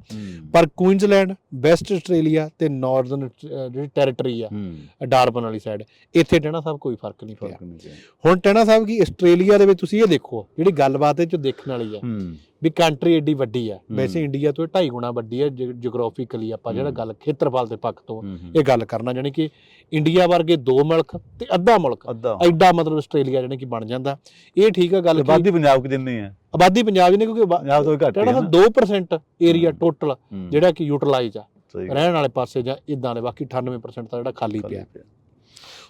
ਪਰ ਕੁਇਨਜ਼ਲੈਂਡ ਵੈਸਟ ਆਸਟ੍ਰੇਲੀਆ ਤੇ ਨਾਰਥਰਨ ਜਿਹੜੀ ਟੈਰੀਟਰੀ ਆ ਡਾਰਬਨ ਵਾਲੀ ਸਾਈਡ ਇੱਥੇ ਟਹਿਣਾ ਸਾਹਿਬ ਕੋਈ ਫ਼ਰਕ ਨਹੀਂ ਪਿਆ। ਹੁਣ ਟਹਿਣਾ ਸਾਹਿਬ ਕੀ ਆਸਟ੍ਰੇਲੀਆ ਦੇ ਵਿੱਚ ਤੁਸੀਂ ਇਹ ਦੇਖੋ ਜਿਹੜੀ ਗੱਲਬਾਤ ਇਹ ਚ ਦੇਖਣ ਵਾਲੀ ਆ। ਵੀ ਕੰਟਰੀ ਏਡੀ ਵੱਡੀ ਆ ਹੂੰ। ਵੈਸੇ ਇੰਡੀਆ ਤੋਂ ਇਹ ਢਾਈ ਗੁਣਾ ਵੱਡੀ ਆ ਜਿਓਗ੍ਰਾਫਿਕਲੀ ਆਪਾਂ ਜਿਹੜਾ ਹੂੰ। ਗੱਲ ਖੇਤਰਫਲ ਦੇ ਪੱਖ ਤੋਂ ਹੂੰ, ਹੂੰ। ਇਹ ਗੱਲ ਕਰਨਾ ਜਾਨੀ ਕਿ ਇੰਡੀਆ ਵਰਗੇ ਦੋ ਮੁਲਕ ਤੇ ਅੱਧਾ ਮੁਲਕ ਐਡਾ ਮਤਲਬ ਆਸਟ੍ਰੇਲੀਆ ਜਾਨੀ ਕਿ ਬਣ ਜਾਂਦਾ ਇਹ ਠੀਕ ਆ ਗੱਲ ਕਿ ਆਬਾਦੀ ਪੰਜਾਬ ਕਿ ਜਿੰਨੀ ਹੈ ਆਬਾਦੀ ਪੰਜਾਬ ਨਹੀਂ ਕਿਉਂਕਿ ਪੰਜਾਬ ਤੋਂ ਘੱਟ ਹੀ ਟਹਿਣਾ ਹੈ ਸਾਹਿਬ ਨਾ 2% ਏਰੀਆ ਹੂੰ। ਟੋਟਲ ਹੂੰ। ਜਿਹੜਾ ਕਿ ਯੂਟਿਲਾਈਜ਼ ਆ ਰਹਿਣ ਵਾਲੇ ਪਾਸੇ ਜਾਂ ਇਦਾਂ ਦੇ ਬਾਕੀ 98% ਤਾਂ ਜਿਹੜਾ ਖਾਲੀ ਪਿਆ।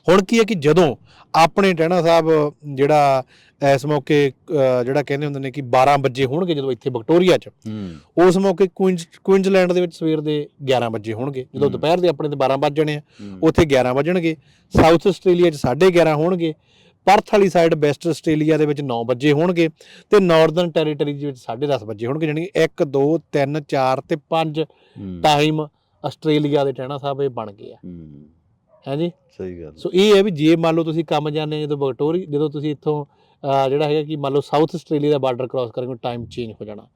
ਹੁਣ ਕੀ ਹੈ ਕਿ ਜਦੋਂ ਆਪਣੇ ਟਹਿਣਾ ਸਾਹਿਬ ਜਿਹੜਾ ਇਸ ਮੌਕੇ ਜਿਹੜਾ ਕਹਿੰਦੇ ਹੁੰਦੇ ਨੇ ਕਿ 12 ਵਜੇ ਹੋਣਗੇ ਜਦੋਂ ਇੱਥੇ ਵਿਕਟੋਰੀਆ 'ਚ ਉਸ ਮੌਕੇ ਕੁਇਨਜ਼ ਕੁਇਨਜ਼ਲੈਂਡ ਦੇ ਵਿੱਚ ਸਵੇਰ ਦੇ 11 ਵਜੇ ਹੋਣਗੇ ਜਦੋਂ। ਦੁਪਹਿਰ ਦੇ ਆਪਣੇ ਤੇ 12 ਵੱਜ ਜਾਣੇ ਆ। ਉੱਥੇ 11 ਵਜਣਗੇ ਸਾਊਥ ਆਸਟ੍ਰੇਲੀਆ 'ਚ 11:30 ਹੋਣਗੇ ਪਰਥ ਵਾਲੀ ਸਾਈਡ ਵੈਸਟ ਆਸਟ੍ਰੇਲੀਆ ਦੇ ਵਿੱਚ 9 ਵਜੇ ਹੋਣਗੇ ਤੇ ਨਾਰਥਰਨ ਟੈਰੀਟਰੀ ਦੇ ਵਿੱਚ 10:30 ਵਜੇ ਹੋਣਗੇ ਜਾਣੀ ਕਿ 1 2 3 4 ਤੇ 5 ਹੂੰ। ਟਾਈਮ ਆਸਟ੍ਰੇਲੀਆ ਦੇ ਟਹਿਣਾ ਸਾਹਿਬ ਇਹ ਬਣ ਗਏ ਆ ਹੂੰ। ਜੀ ਸਹੀ ਗੱਲ ਸੋ ਇਹ ਹੈ ਵੀ ਜੇ ਮੰਨ ਲਓ ਤੁਸੀਂ ਕੰਮ ਜਾਂਦੇ ਜਦੋਂ ਵਿਕਟੋਰੀ ਜਦੋਂ ਤੁਸੀਂ ਇੱਥੋਂ ਜਿਹੜਾ ਹੈਗਾ ਕਿ ਮੰਨ ਲਓ ਸਾਊਥ ਆਸਟ੍ਰੇਲੀਆ ਦਾ ਬਾਰਡਰ ਕ੍ਰਾਸ ਕਰੋਗੇ ਟਾਈਮ ਚੇਂਜ ਹੋ ਜਾਣਾ।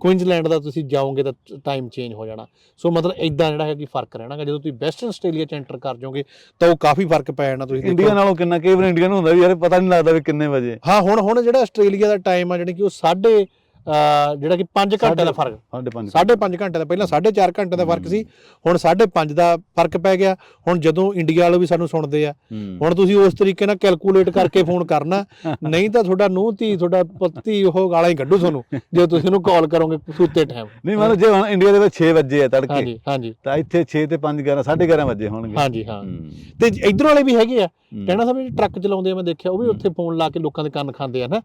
ਕੁਇਨਜ਼ਲੈਂਡ ਦਾ ਤੁਸੀਂ ਜਾਓਗੇ ਤਾਂ ਟਾਈਮ ਚੇਂਜ ਹੋ ਜਾਣਾ। ਸੋ ਮਤਲਬ ਇਦਾਂ ਜਿਹੜਾ ਹੈ ਕਿ ਫ਼ਰਕ ਰਹਿਣਾਗਾ। ਜਦੋਂ ਤੁਸੀਂ ਵੈਸਟਰਨ ਆਸਟ੍ਰੇਲੀਆ ਚ ਐਂਟਰ ਕਰ ਜਾਓਗੇ ਤਾਂ ਉਹ ਕਾਫੀ ਫ਼ਰਕ ਪੈ ਜਾਣਾ ਤੁਸੀਂ ਇੰਡੀਆ ਨਾਲੋਂ ਕਿੰਨਾ ਕਈ ਵਾਰ ਇੰਡੀਆ ਨੂੰ ਹੁੰਦਾ ਵੀ ਯਾਰ ਪਤਾ ਨਹੀਂ ਲੱਗਦਾ ਵੀ ਕਿੰਨੇ ਵਜੇ। ਹਾਂ ਹੁਣ ਹੁਣ ਜਿਹੜਾ ਆਸਟ੍ਰੇਲੀਆ ਦਾ ਟਾਈਮ ਆ ਜਿਹੜੀ ਕਿ ਉਹ ਸਾਢੇ ਅਹ, ਜਿਹੜਾ ਕਿ 5 ਘੰਟੇ ਦਾ ਫ਼ਰਕ। ਸਾਢੇ ਪੰਜ ਸਾਢੇ 5 ਘੰਟੇ ਦਾ। ਪਹਿਲਾਂ 4.5 ਘੰਟੇ ਦਾ ਫ਼ਰਕ ਸੀ ਹੁਣ 5.5 ਦਾ ਫ਼ਰਕ ਪੈ ਗਿਆ। ਹੁਣ ਜਦੋਂ ਇੰਡੀਆ ਵਾਲੇ ਵੀ ਸਾਨੂੰ ਸੁਣਦੇ ਆ। ਹੁਣ ਤੁਸੀਂ ਉਸ ਤਰੀਕੇ ਨਾਲ ਕੈਲਕੂਲੇਟ ਕਰਕੇ ਫੋਨ ਕਰਨਾ। ਨਹੀਂ ਤਾਂ ਤੁਹਾਡਾ ਨੂੰਹ ਧੀ ਤੁਹਾਡਾ ਪਤੀ ਉਹ ਗਾਲਾਂ ਹੀ ਕੱਢੂ ਤੁਹਾਨੂੰ ਜੇ ਤੁਸੀਂ ਉਹਨੂੰ ਕਾਲ ਕਰੋਗੇ ਸੁੱਤੇ ਟਾਈਮ ਨਹੀਂ ਮਤਲਬ ਜੇ ਹੁਣ ਇੰਡੀਆ ਦੇ ਵਿੱਚ 6 ਵਜੇ ਆ ਤੜਕੇ ਹਾਂਜੀ ਹਾਂਜੀ। ਤਾਂ ਇੱਥੇ 6 ਤੇ 5 11 11:30 ਵਜੇ ਹੋਣਗੇ। ਹਾਂਜੀ ਹਾਂ। ਤੇ ਇਧਰ ਵਾਲੇ ਵੀ ਹੈਗੇ ਆ। ਕਹਿਣਾ ਸਾਹਿਬ ਜਿਹੜੇ ਟਰੱਕ ਚਲਾਉਂਦੇ ਆ ਮੈਂ ਦੇਖਿਆ ਉਹ ਵੀ ਉੱਥੇ ਫੋਨ ਲਾ ਕੇ ਲੋਕਾਂ ਦੇ ਕੰਨ ਖਾਂਦੇ ਆ ਨਾ।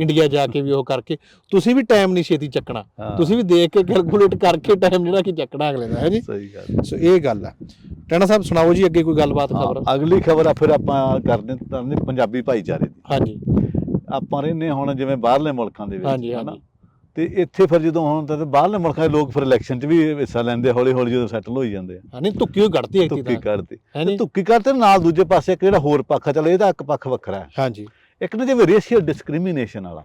ਇੰਡੀਆ ਜਾ ਕੇ ਵੀ ਉਹ ਕਰਕੇ। ਤੁਸੀਂ ਵੀ ਟਾਈਮ ਨਹੀਂ ਛੇਤੀ ਚੱਕਣਾ। ਤੁਸੀਂ ਵੀ ਦੇਖ ਕੇ ਕੈਲਕੂਲੇਟ ਕਰਕੇ ਟਾਈਮ ਜਿਹੜਾ ਕਿ ਚੱਕਣਾ ਅਗਲੇ ਦਾ ਹੈ ਜੀ? ਸਹੀ ਗੱਲ ਸੋ ਇਹ ਗੱਲ ਆ। ਟੈਣਾ ਸਾਹਿਬ ਸੁਣਾਓ ਜੀ ਅੱਗੇ ਕੋਈ ਗੱਲਬਾਤ ਖਬਰ? ਅਗਲੀ ਖਬਰ ਆ ਫਿਰ ਆਪਾਂ ਕਰਦੇ ਕਰਦੇ ਪੰਜਾਬੀ ਭਾਈਚਾਰੇ ਦੀ। ਹਾਂਜੀ। ਆਪਾਂ ਰਹਿੰਦੇ ਹੁਣ ਜਿਵੇਂ ਬਾਹਰਲੇ ਮੁਲਕਾਂ ਦੇ ਵਿੱਚ ਹਾਂਜੀ ਹਨਾ? ਹਾਂਜੀ। ਤੇ ਇੱਥੇ ਫਿਰ ਜਦੋਂ ਹੁਣ ਤਾਂ ਬਾਹਰਲੇ ਮੁਲਕਾਂ ਦੇ ਲੋਕ ਫਿਰ ਇਲੈਕਸ਼ਨ 'ਚ ਵੀ ਹਿੱਸਾ ਲੈਂਦੇ ਹੌਲੀ ਹੌਲੀ ਜਦੋਂ ਸੈਟਲ ਹੋਈ ਜਾਂਦੇ ਆ। ਹਾਂ ਨਹੀਂ ਤੁੱਕੀ ਹੋਈ ਕੱਢਤੀ ਹੈ ਤੇ। ਜੀ। ਤੁੱਕੀ ਕਰਦੇ ਨਾਲ ਦੂਜੇ ਪਾਸੇ ਇੱਕ ਜਿਹੜਾ ਹੋਰ ਪੱਖ ਚਲੋ ਇਹਦਾ ਇੱਕ ਪੱਖ ਵੱਖਰਾ ਹੈ। ਹਾਂਜੀ। ਇੱਕ ਨਾ ਜਿਵੇਂ ਰੇਸ਼ੀਅਲ ਡਿਸਕ੍ਰਿਮੀਨੇਸ਼ਨ ਵਾਲਾ।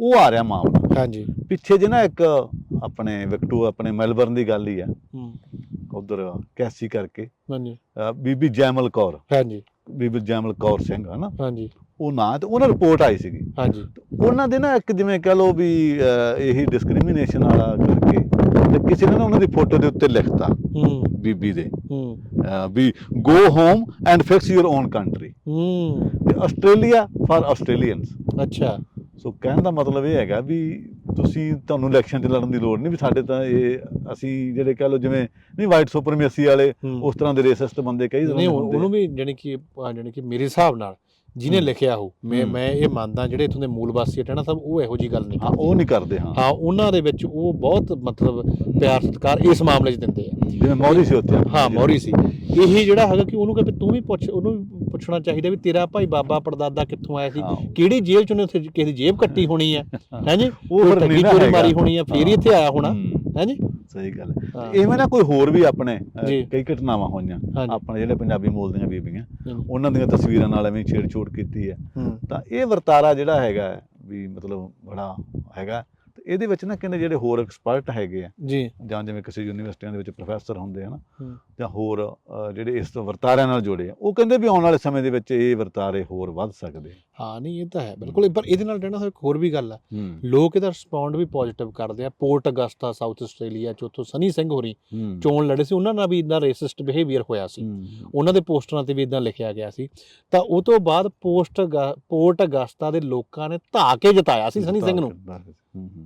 ਉਹ ਆ ਰਿਹਾ ਮਾਮਲਾ। ਹਾਂਜੀ। ਪਿੱਛੇ ਜੇ ਨਾ ਇੱਕ ਆਪਣੇ ਵਿਕਟੂ ਆਪਣੇ ਮੈਲਬਰਨ ਦੀ ਗੱਲ ਹੀ ਆ। ਹੂੰ। ਉਧਰ ਕੈਸੀ ਕਰਕੇ। ਹਾਂਜੀ। ਬੀਬੀ ਜੈਮਲ ਕੌਰ। ਹਾਂਜੀ। ਬੀਬੀ ਜੈਮਲ ਕੌਰ ਸਿੰਘ ਹਨਾ? ਹਾਂਜੀ। ਉਹ ਨਾਂ ਤੇ ਉਹਨਾਂ ਰਿਪੋਰਟ ਆਈ ਸੀਗੀ। ਹਾਂਜੀ। ਉਹਨਾਂ ਦੇ ਨਾ ਇੱਕ ਜਿਵੇਂ ਕਹ ਲਓ ਵੀ ਇਹੀ ਡਿਸਕ੍ਰਿਮੀਨੇਸ਼ਨ ਵਾਲਾ ਕਰਕੇ ਤੇ ਕਿਸੇ ਨੇ ਨਾ ਉਹਨਾਂ ਦੀ ਫੋਟੋ ਦੇ ਉੱਤੇ ਲਿਖਤਾ ਹੂੰ। ਬੀਬੀ ਦੇ। ਹੂੰ। We go home and fix your own country ਹੂੰ। ਤੇ ਆਸਟ੍ਰੇਲੀਆ ਫਾਰ ਆਸਟ੍ਰੇਲੀਅਨਸ ਅੱਛਾ ਸੋ ਕਹਿਣ ਦਾ ਮਤਲਬ ਇਹ ਹੈਗਾ ਵੀ ਤੁਸੀਂ ਤੁਹਾਨੂੰ ਇਲੈਕਸ਼ਨ 'ਚ ਲੜਨ ਦੀ ਲੋੜ ਨਹੀਂ ਵੀ ਸਾਡੇ ਤਾਂ ਇਹ ਅਸੀਂ ਜਿਹੜੇ ਕਹ ਲਓ ਜਿਵੇਂ ਨਹੀਂ ਵਾਈਟ ਸੁਪਰਮੇਸੀ ਵਾਲੇ। ਉਸ ਤਰ੍ਹਾਂ ਦੇ ਰੇਸਿਸਟ ਬੰਦੇ ਕਈ ਤਰ੍ਹਾਂ ਨਹੀਂ ਦੇ ਹੁੰਦੇ। ਉਹਨੂੰ ਵੀ ਜਾਣੀ ਕਿ ਜਾਣੀ ਕਿ ਮੇਰੇ ਹਿਸਾਬ ਨਾਲ ਜਿਹਨੇ। ਲਿਖਿਆ ਹੋ ਮੈਂ। ਮੈਂ ਇਹ ਮੰਨਦਾ ਜਿਹੜੇ ਇਥੋਂ ਦੇ ਮੂਲ ਵਾਸੀ ਟਣਾ ਸਾਹਿਬ ਉਹ ਇਹੋ ਜੀ ਗੱਲ ਨਹੀਂ ਹਾਂ ਉਹ ਨਹੀਂ ਕਰਦੇ ਹਾਂ। ਹਾਂ ਉਹਨਾਂ ਦੇ ਵਿੱਚ ਉਹ ਬਹੁਤ ਮਤਲਬ ਪਿਆਰ ਸਤਿਕਾਰ ਇਸ ਮਾਮਲੇ 'ਚ ਦਿੰਦੇ ਆ। ਜਿਵੇਂ ਮੌਰੀ ਸੀ ਉੱਥੇ। ਹਾਂ ਮੌਰੀ ਸੀ। ਇਹੀ ਜਿਹੜਾ ਹੈਗਾ ਕਿ ਉਹਨੂੰ ਕਹੇ ਤੂੰ ਵੀ ਪੁੱਛ ਉਹਨੂੰ ਵੀ ਪੁੱਛਣਾ ਚਾਹੀਦਾ ਵੀ ਤੇਰਾ ਭਾਈ ਬਾਬਾ ਪੜਦਾਦਾ ਕਿੱਥੋਂ ਆਇਆ ਸੀ। ਕਿਹੜੀ ਜੇਲ੍ਹ ਚ ਉਹਨੇ ਉੱਥੇ ਕਿਸੇ ਦੀ ਜੇਬ ਕੱਟੀ ਹੋਣੀ ਹੈ ਹਾਂਜੀ ਉਹ ਨਾ ਚੋਰੀ। ਮਾਰੀ ਹੋਣੀ ਹੈ ਫੇਰ ਹੀ ਇੱਥੇ ਆਇਆ ਹੋਣਾ। ਹਾਂਜੀ ਸਹੀ ਗੱਲ ਹੈ। ਇਵੇਂ ਨਾ ਕੋਈ ਹੋਰ ਵੀ ਆਪਣੇ ਜੀ। ਕਈ ਘਟਨਾਵਾਂ ਹੋਈਆਂ ਹਾਂਜੀ। ਆਪਣੇ ਜਿਹੜੇ ਪੰਜਾਬੀ ਮੂਲ ਦੀਆਂ ਬੀਬੀਆਂ। ਉਹਨਾਂ ਦੀਆਂ ਤਸਵੀਰਾਂ ਨਾਲ ਐਵੇਂ ਛੇੜ-ਛੋੜ ਕੀਤੀ ਹੈ ਹੂੰ ਤਾਂ ਇਹ ਵਰਤਾਰਾ ਜਿਹੜਾ ਹੈਗਾ ਹੈ, ਵੀ ਮਤਲਬ ਬੜਾ ਹੈਗਾ ਤੇ ਇਹਦੇ ਵਿੱਚ ਨਾ ਕਹਿੰਦੇ ਜਿਹੜੇ ਹੋਰ ਐਕਸਪਰਟ ਹੈਗੇ ਆ ਜੀ ਜਾਂ ਜਿਵੇਂ ਕਿਸੇ ਯੂਨੀਵਰਸਿਟੀਆਂ ਦੇ ਵਿੱਚ ਪ੍ਰੋਫੈਸਰ ਹੁੰਦੇ ਆ ਨਾ ਹੂੰ। ਜਾਂ ਹੋਰ ਜਿਹੜੇ ਇਸ ਤੋਂ ਵਰਤਾਰਿਆਂ ਨਾਲ ਜੁੜੇ ਆ ਉਹ ਕਹਿੰਦੇ ਵੀ ਆਉਣ ਵਾਲੇ ਸਮੇਂ ਦੇ ਵਿੱਚ ਇਹ ਵਰਤਾਰੇ ਹੋਰ ਵੱਧ ਸਕਦੇ ਆ। ਹਾਂ ਨਹੀਂ ਇਹ ਤਾਂ ਹੈ ਬਿਲਕੁਲ। ਪਰ ਇਹਦੇ ਨਾਲ ਜਿਹੜਾ ਇੱਕ ਹੋਰ ਵੀ ਗੱਲ ਆ। ਲੋਕ ਇਹਦਾ ਰਿਸਪੌਂਡ ਵੀ ਪੋਜ਼ਿਟਿਵ ਕਰਦੇ ਆ। ਪੋਰਟ ਅਗਸਟਾ ਸਾਊਥ ਆਸਟ੍ਰੇਲੀਆ ਚ ਉੱਥੋਂ ਸਨੀ ਸਿੰਘ ਹੋਰੀ ਚੋਣ ਲੜੇ ਸੀ ਉਹਨਾਂ ਨਾਲ ਵੀ ਇਦਾਂ ਰੇਸਿਸਟ ਬਿਹੇਵੀਅਰ ਹੋਇਆ ਸੀ। ਉਹਨਾਂ ਦੇ ਪੋਸਟਰਾਂ ਤੇ ਵੀ ਇਦਾਂ ਲਿਖਿਆ ਗਿਆ ਸੀ। ਤਾਂ ਉਹ ਤੋਂ ਬਾਅਦ ਪੋਸਟ ਪੋਰਟ ਅਗਸਟਾ ਦੇ ਲੋਕਾਂ ਨੇ ਧਾ ਕੇ ਜਿਤਾਇਆ ਸੀ ਸਨੀ ਸਿੰਘ ਨੂੰ।